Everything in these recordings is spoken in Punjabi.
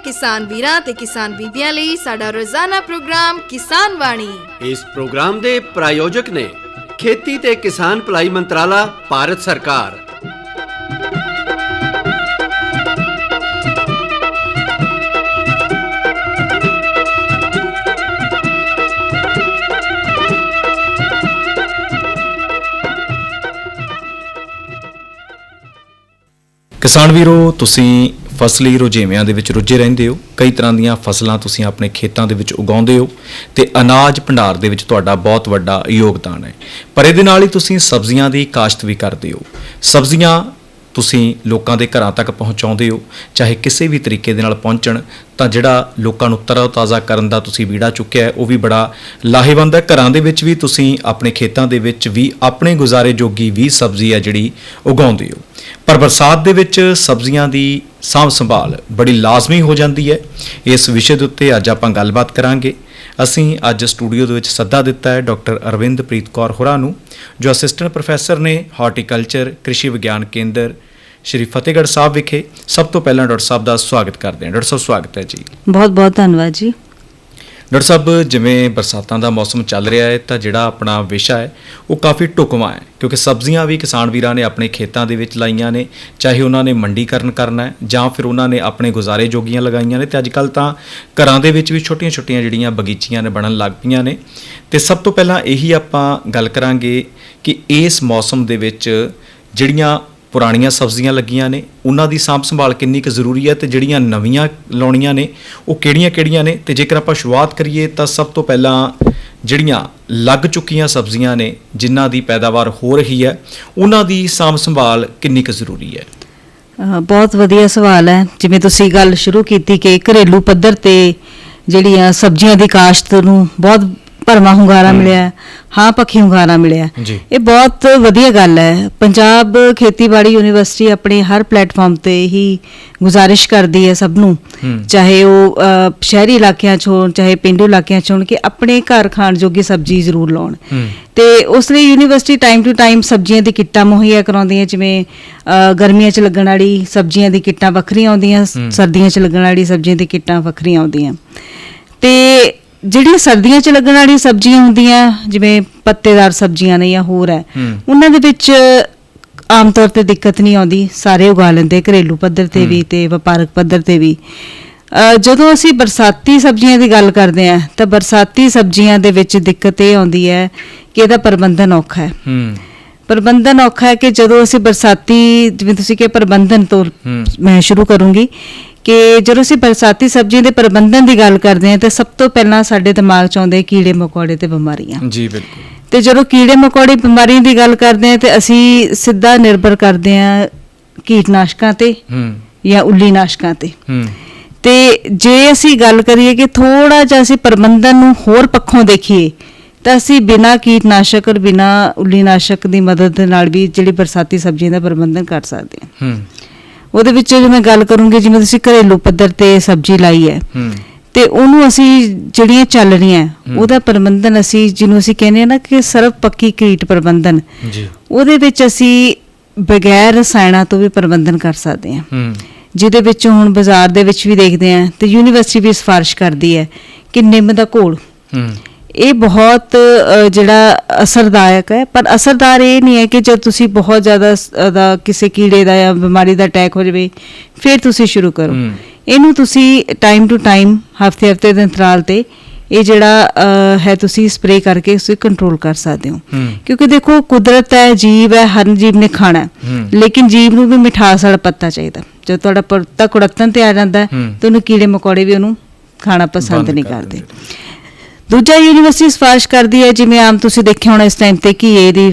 ਕਿਸਾਨ ਵੀਰਾਂ ਤੇ ਕਿਸਾਨ ਬੀਬੀਆਂ ਲਈ ਸਾਡਾ ਰੋਜ਼ਾਨਾ ਪ੍ਰੋਗਰਾਮ ਕਿਸਾਨ ਵਾਣੀ ਇਸ ਪ੍ਰੋਗਰਾਮ ਦੇ ਪ੍ਰਾਯੋਜਕ ਨੇ ਖੇਤੀ ਤੇ ਕਿਸਾਨ ਭਲਾਈ ਮੰਤਰਾਲਾ ਭਾਰਤ ਸਰਕਾਰ। ਕਿਸਾਨ ਵੀਰੋ ਤੁਸੀਂ ਫਸਲੀ ਰੁਝੇਵਿਆਂ ਦੇ ਵਿੱਚ ਰੁੱਝੇ ਰਹਿੰਦੇ ਹੋ। ਕਈ ਤਰ੍ਹਾਂ ਦੀਆਂ ਫਸਲਾਂ ਤੁਸੀਂ ਆਪਣੇ ਖੇਤਾਂ ਦੇ ਵਿੱਚ ਉਗਾਉਂਦੇ ਹੋ ਤੇ ਅਨਾਜ ਭੰਡਾਰ ਦੇ ਵਿੱਚ ਤੁਹਾਡਾ ਬਹੁਤ ਵੱਡਾ ਯੋਗਦਾਨ ਹੈ। ਪਰ ਇਹਦੇ ਨਾਲ ਹੀ ਤੁਸੀਂ ਸਬਜ਼ੀਆਂ ਦੀ ਕਾਸ਼ਤ ਵੀ ਕਰਦੇ ਹੋ। ਸਬਜ਼ੀਆਂ ਤੁਸੀਂ ਲੋਕਾਂ ਦੇ ਘਰਾਂ ਤੱਕ ਪਹੁੰਚਾਉਂਦੇ ਹੋ, ਚਾਹੇ ਕਿਸੇ ਵੀ ਤਰੀਕੇ ਦੇ ਨਾਲ ਪਹੁੰਚਣ, ਤਾਂ ਜਿਹੜਾ ਲੋਕਾਂ ਨੂੰ ਤਰੋ ਤਾਜ਼ਾ ਕਰਨ ਦਾ ਤੁਸੀਂ ਬੀੜਾ ਚੁੱਕਿਆ ਉਹ ਵੀ ਬੜਾ ਲਾਹੇਵੰਦ ਹੈ। ਘਰਾਂ ਦੇ ਵਿੱਚ ਵੀ ਤੁਸੀਂ ਆਪਣੇ ਖੇਤਾਂ ਦੇ ਵਿੱਚ ਵੀ ਆਪਣੇ ਗੁਜ਼ਾਰੇ ਜੋਗੀ ਵੀ ਸਬਜ਼ੀ ਹੈ ਜਿਹੜੀ ਉਗਾਉਂਦੇ ਹੋ। ਪਰ ਬਰਸਾਤ ਦੇ ਵਿੱਚ ਸਬਜ਼ੀਆਂ ਦੀ ਸਾਂਭ ਸੰਭਾਲ ਬੜੀ ਲਾਜ਼ਮੀ ਹੋ ਜਾਂਦੀ ਹੈ। ਇਸ ਵਿਸ਼ੇ ਦੇ ਉੱਤੇ ਅੱਜ ਆਪਾਂ ਗੱਲਬਾਤ ਕਰਾਂਗੇ। ਅਸੀਂ ਅੱਜ ਸਟੂਡੀਓ ਦੇ ਵਿੱਚ ਸੱਦਾ ਦਿੱਤਾ ਹੈ ਡਾਕਟਰ ਅਰਵਿੰਦਪ੍ਰੀਤ ਕੌਰ ਹੋਰਾਂ ਨੂੰ, ਜੋ ਅਸਿਸਟੈਂਟ ਪ੍ਰੋਫੈਸਰ ਨੇ ਹਾਰਟੀਕਲਚਰ, ਕ੍ਰਿਸ਼ੀ ਵਿਗਿਆਨ ਕੇਂਦਰ, ਸ਼੍ਰੀ ਫਤਿਹਗੜ੍ਹ ਸਾਹਿਬ ਵਿਖੇ। ਸਭ ਤੋਂ ਪਹਿਲਾਂ ਡਾਕਟਰ ਸਾਹਿਬ ਦਾ ਸਵਾਗਤ ਕਰਦੇ ਹਾਂ। ਡਾਕਟਰ ਸਾਹਿਬ, ਸਵਾਗਤ ਹੈ ਜੀ। ਬਹੁਤ ਬਹੁਤ ਧੰਨਵਾਦ ਜੀ। ਡਾਕਟਰ ਸਾਹਿਬ, ਜਿਵੇਂ ਬਰਸਾਤਾਂ ਦਾ ਮੌਸਮ ਚੱਲ ਰਿਹਾ ਹੈ, ਤਾਂ ਜਿਹੜਾ ਆਪਣਾ ਵਿਸ਼ਾ ਹੈ, ਉਹ ਕਾਫੀ ਢੁਕਵਾਂ ਹੈ, ਕਿਉਂਕਿ ਸਬਜ਼ੀਆਂ ਵੀ ਕਿਸਾਨ ਵੀਰਾਂ ਨੇ ਆਪਣੇ ਖੇਤਾਂ ਦੇ ਵਿੱਚ ਲਾਈਆਂ ਨੇ, ਚਾਹੇ ਉਹਨਾਂ ਨੇ ਮੰਡੀਕਰਨ ਕਰਨਾ ਹੈ, ਜਾਂ ਫਿਰ ਉਹਨਾਂ ਨੇ ਆਪਣੇ ਗੁਜ਼ਾਰੇ ਜੋਗੀਆਂ ਲਗਾਈਆਂ ਨੇ, ਤੇ ਅੱਜ ਕੱਲ ਤਾਂ ਘਰਾਂ ਦੇ ਵਿੱਚ ਵੀ ਛੋਟੀਆਂ-ਛੋਟੀਆਂ ਜਿਹੜੀਆਂ ਬਗੀਚੀਆਂ ਨੇ, ਬਣਨ ਲੱਗ ਪਈਆਂ ਨੇ। ਤੇ ਸਭ ਤੋਂ ਪਹਿਲਾਂ ਇਹੀ ਆਪਾਂ ਗੱਲ ਕਰਾਂਗੇ ਕਿ ਇਸ ਮੌਸਮ ਦੇ ਵਿੱਚ ਜਿਹੜੀਆਂ ਪੁਰਾਣੀਆਂ ਸਬਜ਼ੀਆਂ ਲੱਗੀਆਂ ਨੇ, ਉਹਨਾਂ ਦੀ ਸਾਂਭ ਸੰਭਾਲ ਕਿੰਨੀ ਕੁ ਜ਼ਰੂਰੀ ਹੈ ਤੇ ਜਿਹੜੀਆਂ ਨਵੀਆਂ ਲਾਉਣੀਆਂ ਨੇ, ਉਹ ਕਿਹੜੀਆਂ-ਕਿਹੜੀਆਂ ਨੇ ਤੇ ਜੇਕਰ ਆਪਾਂ ਸ਼ੁਰੂਆਤ ਕਰੀਏ ਤਾਂ ਸਭ ਤੋਂ ਪਹਿਲਾਂ ਜਿਹੜੀਆਂ ਲੱਗ ਚੁੱਕੀਆਂ ਸਬਜ਼ੀਆਂ ਨੇ, ਜਿਨ੍ਹਾਂ ਦੀ ਪੈਦਾਵਾਰ ਹੋ ਰਹੀ ਹੈ, ਉਹਨਾਂ ਦੀ ਸਾਂਭ ਸੰਭਾਲ ਕਿੰਨੀ ਕੁ ਜ਼ਰੂਰੀ ਹੈ? ਬਹੁਤ ਵਧੀਆ ਸਵਾਲ ਹੈ। ਜਿਵੇਂ ਤੁਸੀਂ ਗੱਲ ਸ਼ੁਰੂ ਕੀਤੀ ਕਿ ਘਰੇਲੂ ਪੱਧਰ ਤੇ ਜਿਹੜੀਆਂ ਸਬਜ਼ੀਆਂ ਦੀ ਕਾਸ਼ਤ ਨੂੰ ਬਹੁਤ ਭਰਮਾ ਹੁੰਗਾਰਾ ਮਿਲਿਆ ਹਾਂ ਪੱਖੀ ਹੁੰਗਾਰਾ ਮਿਲਿਆ। ਇਹ ਬਹੁਤ ਵਧੀਆ ਗੱਲ ਹੈ ਪੰਜਾਬ ਖੇਤੀਬਾੜੀ ਯੂਨੀਵਰਸਿਟੀ ਆਪਣੇ ਹਰ ਪਲੇਟਫਾਰਮ ਤੇ ਹੀ ਗੁਜ਼ਾਰਿਸ਼ ਕਰਦੀ ਹੈ ਸਭ ਨੂੰ। ਚਾਹੇ ਉਹ ਸ਼ਹਿਰੀ ਇਲਾਕਿਆਂ 'ਚ ਹੋਣ ਚਾਹੇ ਪਿੰਡੂ ਇਲਾਕਿਆਂ 'ਚ ਹੋਣ ਕਿ ਆਪਣੇ ਘਰ ਖਾਣ ਜੋਗੀ ਸਬਜ਼ੀ ਜ਼ਰੂਰ ਲਾਉਣ। ਤੇ ਉਸ ਲਈ ਯੂਨੀਵਰਸਿਟੀ ਟਾਈਮ ਟੂ ਟਾਈਮ ਸਬਜ਼ੀਆਂ ਦੀ ਕਿੱਟਾਂ ਮੁਹੱਈਆ ਕਰਾਉਂਦੀ ਹੈ ਜਿਵੇਂ ਗਰਮੀਆਂ 'ਚ ਲੱਗਣ ਵਾਲੀ ਸਬਜ਼ੀਆਂ ਦੀ ਕਿੱਟਾਂ ਵੱਖਰੀਆਂ ਆਉਂਦੀਆਂ। ਸਰਦੀਆਂ 'ਚ ਲੱਗਣ ਵਾਲੀ ਸਬਜ਼ੀਆਂ ਦੀ ਕਿੱਟਾਂ ਵੱਖਰੀਆਂ ਆਉਂਦੀਆਂ ਤੇ ਜਿਹੜੀਆਂ ਸਰਦੀਆਂ 'ਚ ਲੱਗਣ ਵਾਲੀ ਸਬਜ਼ੀਆਂ ਹੁੰਦੀਆਂ ਜਿਵੇਂ ਪੱਤੇਦਾਰ ਸਬਜ਼ੀਆਂ ਨੇ ਜਾਂ ਹੋਰ ਹੈ। ਉਹਨਾਂ ਦੇ ਵਿੱਚ ਆਮ ਤੌਰ ਤੇ ਦਿੱਕਤ ਨਹੀਂ ਆਉਂਦੀ ਸਾਰੇ ਉਗਾ ਲੈਂਦੇ ਘਰੇਲੂ ਪੱਧਰ ਤੇ ਵੀ ਤੇ ਵਪਾਰਕ ਪੱਧਰ ਤੇ ਵੀ ਜਦੋਂ ਅਸੀਂ ਬਰਸਾਤੀ ਸਬਜ਼ੀਆਂ ਦੀ ਗੱਲ ਕਰਦੇ ਹਾਂ ਤਾਂ ਬਰਸਾਤੀ ਸਬਜ਼ੀਆਂ ਦੇ ਵਿੱਚ ਦਿੱਕਤ ਇਹ ਆਉਂਦੀ ਹੈ ਕਿ ਇਹਦਾ ਪ੍ਰਬੰਧਨ ਔਖਾ ਹੈ ਹੂੰ ਪ੍ਰਬੰਧਨ ਔਖਾ ਹੈ ਕਿ ਜਦੋਂ ਅਸੀਂ ਬਰਸਾਤੀ ਜਿਵੇਂ ਤੁਸੀਂ ਕਿ ਪ੍ਰਬੰਧਨ ਤੋਂ। ਮੈਂ ਸ਼ੁਰੂ ਕਰੂੰਗੀ ਕਿ ਜਦੋਂ ਅਸੀਂ ਬਰਸਾਤੀ ਸਬਜ਼ੀਆਂ ਦੇ ਪ੍ਰਬੰਧਨ ਦੀ ਗੱਲ ਕਰਦੇ ਹਾਂ ਤਾਂ ਸਭ ਤੋਂ ਪਹਿਲਾਂ ਸਾਡੇ ਦਿਮਾਗ 'ਚ ਆਉਂਦੇ ਕੀੜੇ ਮਕੌੜੇ ਤੇ ਬਿਮਾਰੀਆਂ। ਜੀ ਬਿਲਕੁਲ। ਤੇ ਜਦੋਂ ਕੀੜੇ ਮਕੌੜੇ ਬਿਮਾਰੀਆਂ ਦੀ ਗੱਲ ਕਰਦੇ ਹਾਂ ਤੇ ਅਸੀਂ ਸਿੱਧਾ ਨਿਰਭਰ ਕਰਦੇ ਹਾਂ ਕੀਟਨਾਸ਼ਕਾਂ ਤੇ ਹੂੰ। ਜਾਂ ਉੱਲੀ ਨਾਸ਼ਕਾਂ ਤੇ। ਹੂੰ। ਤੇ ਜੇ ਅਸੀਂ ਗੱਲ ਕਰੀਏ ਕਿ ਥੋੜਾ ਜਿਹਾ ਅਸੀਂ ਪ੍ਰਬੰਧਨ ਨੂੰ ਹੋਰ ਪੱਖੋਂ ਦੇਖੀਏ ਤਾਂ ਅਸੀਂ ਬਿਨਾਂ ਕੀਟਨਾਸ਼ਕ ਔਰ ਬਿਨਾਂ ਉੱਲੀਨਾਸ਼ਕ ਦੀ ਮਦਦ ਦੇ ਨਾਲ ਵੀ ਜਿਹੜੀ ਬਰਸਾਤੀ ਸਬਜ਼ੀਆਂ ਦਾ ਪ੍ਰਬੰਧਨ ਕਰ ਸਕਦੇ ਹਾਂ। ਹੂੰ। ਉਹਦੇ ਵਿੱਚ ਜੇ ਮੈਂ ਗੱਲ ਕਰੂੰਗੀ ਜਿਵੇਂ ਤੁਸੀਂ ਘਰੇਲੂ ਪੱਧਰ ਤੇ ਸਬਜ਼ੀ ਲਾਈ ਹੈ ਤੇ ਉਹਨੂੰ ਅਸੀਂ ਜਿਹੜੀਆਂ ਚੱਲ ਰਹੀਆਂ ਉਹਦਾ ਪ੍ਰਬੰਧਨ ਅਸੀਂ ਜਿਹਨੂੰ ਅਸੀਂ ਕਹਿੰਦੇ ਆ ਨਾ ਕਿ ਸਰਵ ਪੱਕੀ ਕੀਟ ਪ੍ਰਬੰਧਨ ਜੀ। ਉਹਦੇ ਵਿੱਚ ਅਸੀਂ ਬਗੈਰ ਰਸਾਇਣਾਂ ਤੋਂ ਵੀ ਪ੍ਰਬੰਧਨ ਕਰ ਸਕਦੇ ਹਾਂ। ਹੂੰ। ਜਿਹਦੇ ਵਿੱਚ ਹੁਣ ਬਾਜ਼ਾਰ ਦੇ ਵਿੱਚ ਵੀ ਦੇਖਦੇ ਆ ਤੇ ਯੂਨੀਵਰਸਿਟੀ ਵੀ ਸਿਫਾਰਿਸ਼ ਕਰਦੀ ਹੈ ਕਿ ਨਿੰਮ ਦਾ ਘੋਲ। ਹੂੰ। ਇਹ ਬਹੁਤ ਜਿਹੜਾ ਅਸਰਦਾਇਕ ਹੈ ਪਰ ਅਸਰਦਾਰ ਇਹ ਨਹੀਂ ਹੈ ਕਿ ਜਦ ਤੁਸੀਂ ਬਹੁਤ ਜ਼ਿਆਦਾ ਉਹਦਾ ਕਿਸੇ ਕੀੜੇ ਦਾ ਜਾਂ ਬਿਮਾਰੀ ਦਾ ਅਟੈਕ ਹੋ ਜਾਵੇ ਫਿਰ ਤੁਸੀਂ ਸ਼ੁਰੂ ਕਰੋ। ਇਹਨੂੰ ਤੁਸੀਂ ਟਾਈਮ ਟੂ ਟਾਈਮ ਹਫ਼ਤੇ ਹਫ਼ਤੇ ਦੇ ਅੰਤਰਾਲ ਤੇ ਇਹ ਜਿਹੜਾ ਹੈ ਤੁਸੀਂ ਸਪਰੇਅ ਕਰਕੇ ਉਸੇ ਕੰਟਰੋਲ ਕਰ ਸਕਦੇ ਹੋ। ਕਿਉਂਕਿ ਦੇਖੋ ਕੁਦਰਤ ਹੈ ਜੀਵ ਹੈ ਹਰ ਜੀਵ ਨੇ ਖਾਣਾ। ਲੇਕਿਨ ਜੀਵ ਨੂੰ ਵੀ ਮਿਠਾਸ ਵਾਲਾ ਪੱਤਾ ਚਾਹੀਦਾ ਜਦੋਂ ਤੁਹਾਡਾ ਪੱਤਾ ਕੁੜੱਤਨ ਤੇ ਆ ਜਾਂਦਾ। ਤੇ ਉਹਨੂੰ ਕੀੜੇ ਮਕੌੜੇ ਵੀ ਉਹਨੂੰ ਖਾਣਾ ਪਸੰਦ ਨਹੀਂ ਕਰ ਕਰਦੇ ਦੂਜਾ ਯੂਨੀਵਰਸਿਟੀ ਸਿਫਾਰਿਸ਼ ਕਰਦੀ ਹੈ ਜਿਵੇਂ ਆਮ ਤੁਸੀਂ ਦੇਖਿਆ ਹੋਣਾ ਇਸ ਟਾਈਮ ਤੇ ਘੀਏ ਦੀ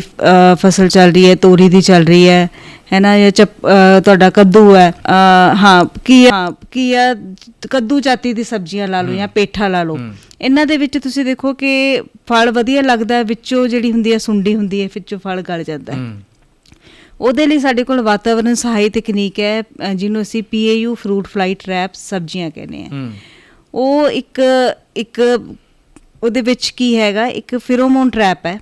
ਫਸਲ ਚੱਲ ਰਹੀ ਹੈ ਤੋਰੀ ਦੀ ਚੱਲ ਰਹੀ ਹੈ ਹੈ ਨਾ ਅ, ਤੁਹਾਡਾ ਕੱਦੂ ਹੈ ਹਾਂ ਘੀਆ ਹਾਂ, ਘੀਆ ਕੱਦੂ ਜਾਤੀ ਦੀ ਸਬਜ਼ੀਆਂ ਲਾ ਲਓ ਜਾਂ ਪੇਠਾ ਲਾ ਲਓ। ਇਹਨਾਂ ਦੇ ਵਿੱਚ ਤੁਸੀਂ ਦੇਖੋ ਕਿ ਫਲ ਵਧੀਆ ਲੱਗਦਾ ਵਿੱਚੋਂ ਜਿਹੜੀ ਹੁੰਦੀ ਹੈ ਸੁੰਡੀ ਹੁੰਦੀ ਹੈ ਵਿੱਚੋਂ ਫਲ ਗਲ ਜਾਂਦਾ ਹੈ। ਉਹਦੇ ਲਈ ਸਾਡੇ ਕੋਲ ਵਾਤਾਵਰਣ ਸਹਾਈ ਤਕਨੀਕ ਹੈ ਜਿਹਨੂੰ ਅਸੀਂ ਪੀਏਯੂ ਫਰੂਟ ਫਲਾਈ ਟ੍ਰੈਪ ਸਬਜ਼ੀਆਂ ਕਹਿੰਦੇ ਆ ਉਹ ਇੱਕ ਇੱਕ ਉਹਦੇ ਵਿੱਚ ਕੀ ਹੈਗਾ ਇੱਕ ਫਿਰੋਮੋਨ ਟ੍ਰੈਪ ਹੈ।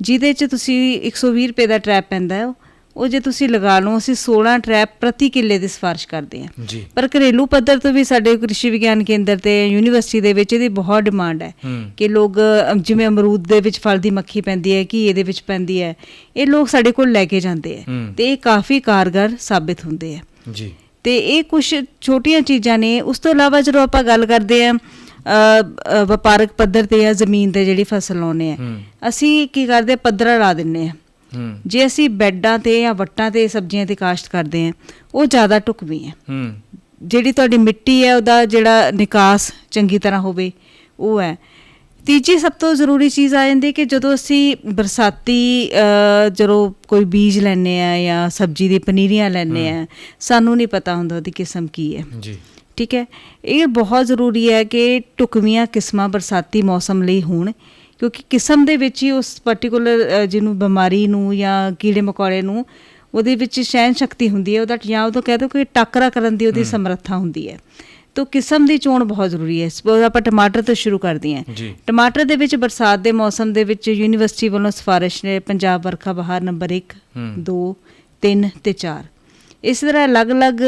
ਜਿਹਦੇ 'ਚ ਤੁਸੀਂ 120 ਰੁਪਏ ਦਾ ਟ੍ਰੈਪ ਪੈਂਦਾ ਹੈ। ਉਹ ਜੇ ਤੁਸੀਂ ਲਗਾ ਲਓ ਅਸੀਂ 16 ਟਰੈਪ ਪ੍ਰਤੀ ਕਿੱਲੇ ਦੀ ਸਿਫਾਰਿਸ਼ ਕਰਦੇ ਹਾਂ। ਪਰ ਘਰੇਲੂ ਪੱਧਰ ਤੋਂ ਵੀ ਸਾਡੇ ਕ੍ਰਿਸ਼ੀ ਵਿਗਿਆਨ ਕੇਂਦਰ ਤੇ ਯੂਨੀਵਰਸਿਟੀ ਦੇ ਵਿੱਚ ਇਹਦੀ ਬਹੁਤ ਡਿਮਾਂਡ ਹੈ। ਕਿ ਲੋਕ ਜਿਵੇਂ ਅਮਰੂਦ ਦੇ ਵਿੱਚ ਫਲ ਦੀ ਮੱਖੀ ਪੈਂਦੀ ਹੈ ਕੀ ਇਹਦੇ ਵਿੱਚ ਪੈਂਦੀ ਹੈ। ਇਹ ਲੋਕ ਸਾਡੇ ਕੋਲ ਲੈ ਕੇ ਜਾਂਦੇ ਆ। ਤੇ ਇਹ ਕਾਫੀ ਕਾਰਗਰ ਸਾਬਿਤ ਹੁੰਦੇ ਆ ਜੀ। ਤੇ ਇਹ ਕੁਝ ਛੋਟੀਆਂ ਚੀਜ਼ਾਂ ਨੇ। ਉਸ ਤੋਂ ਇਲਾਵਾ ਜਦੋਂ ਆਪਾਂ ਗੱਲ ਕਰਦੇ ਆ ਵਪਾਰਕ ਪੱਧਰ ਤੇ ਜਾਂ ਜ਼ਮੀਨ ਤੇ ਜਿਹੜੀ ਫਸਲ ਲਾਉਨੇ ਆ। ਅਸੀਂ ਕੀ ਕਰਦੇ ਆ, ਪੱਧਰਾ ਲਾ ਦਿੰਨੇ ਆ। ਹੂੰ। ਜੇ ਅਸੀਂ ਬੈੱਡਾਂ ਤੇ ਜਾਂ ਵੱਟਾਂ ਤੇ ਸਬਜ਼ੀਆਂ ਦੀ ਕਾਸ਼ਤ ਕਰਦੇ ਆ ਉਹ ਜ਼ਿਆਦਾ ਹੈ ਹੂੰ। ਜਿਹੜੀ ਤੁਹਾਡੀ ਮਿੱਟੀ ਹੈ ਉਹਦਾ ਜਿਹੜਾ ਨਿਕਾਸ ਚੰਗੀ ਤਰ੍ਹਾਂ ਹੋਵੇ ਉਹ ਹੈ। ਤੀਜੀ ਸਭ ਤੋਂ ਜ਼ਰੂਰੀ ਚੀਜ਼ ਆ ਜਾਂਦੀ ਕਿ ਜਦੋਂ ਅਸੀਂ ਬਰਸਾਤੀ ਜਦੋਂ ਕੋਈ ਬੀਜ ਲੈਨੇ ਆ ਜਾਂ ਸਬਜ਼ੀ ਦੀ ਪਨੀਰੀਆਂ ਲੈਨੇ ਆ ਸਾਨੂੰ ਨਹੀਂ ਪਤਾ ਹੁੰਦਾ ਉਹਦੀ ਕਿਸਮ ਕੀ ਹੈ। ਜੀ। ਠੀਕ ਹੈ? ਇਹ ਬਹੁਤ ਜ਼ਰੂਰੀ ਹੈ ਕਿ ਟੁਕਵੀਆਂ ਕਿਸਮਾਂ ਬਰਸਾਤੀ ਮੌਸਮ ਲਈ ਹੋਣ ਕਿਉਂਕਿ ਕਿਸਮ ਦੇ ਵਿੱਚ ਹੀ ਉਸ ਪਾਰਟਿਕੂਲਰ ਜਿਹਨੂੰ ਬਿਮਾਰੀ ਨੂੰ ਜਾਂ ਕੀੜੇ ਮਕੌੜੇ ਨੂੰ ਉਹਦੇ ਵਿੱਚ ਸਹਿਣ ਸ਼ਕਤੀ ਹੁੰਦੀ ਹੈ ਉਹਦਾ ਜਾਂ ਉਹਦਾ ਕਹਿ ਦੋ ਕਿ ਟੱਕਰਾ ਕਰਨ ਦੀ ਉਹਦੀ ਸਮਰੱਥਾ ਹੁੰਦੀ ਹੈ। ਤੋ ਕਿਸਮ ਦੀ ਚੋਣ ਬਹੁਤ ਜ਼ਰੂਰੀ ਹੈ। ਸਪੋਜ਼ ਆਪਾਂ ਟਮਾਟਰ ਤੋਂ ਸ਼ੁਰੂ ਕਰਦੇ ਹਾਂ। ਟਮਾਟਰ ਦੇ ਵਿੱਚ ਬਰਸਾਤ ਦੇ ਮੌਸਮ ਦੇ ਵਿੱਚ ਯੂਨੀਵਰਸਿਟੀ ਵੱਲੋਂ ਸਿਫਾਰਿਸ਼ ਨੇ ਪੰਜਾਬ ਵਰਖਾ ਬਹਾਰ ਨੰਬਰ 1 ਹੂੰ। 2 3 ਤੇ 4 ਇਸ ਤਰ੍ਹਾਂ ਅਲੱਗ-ਅਲੱਗ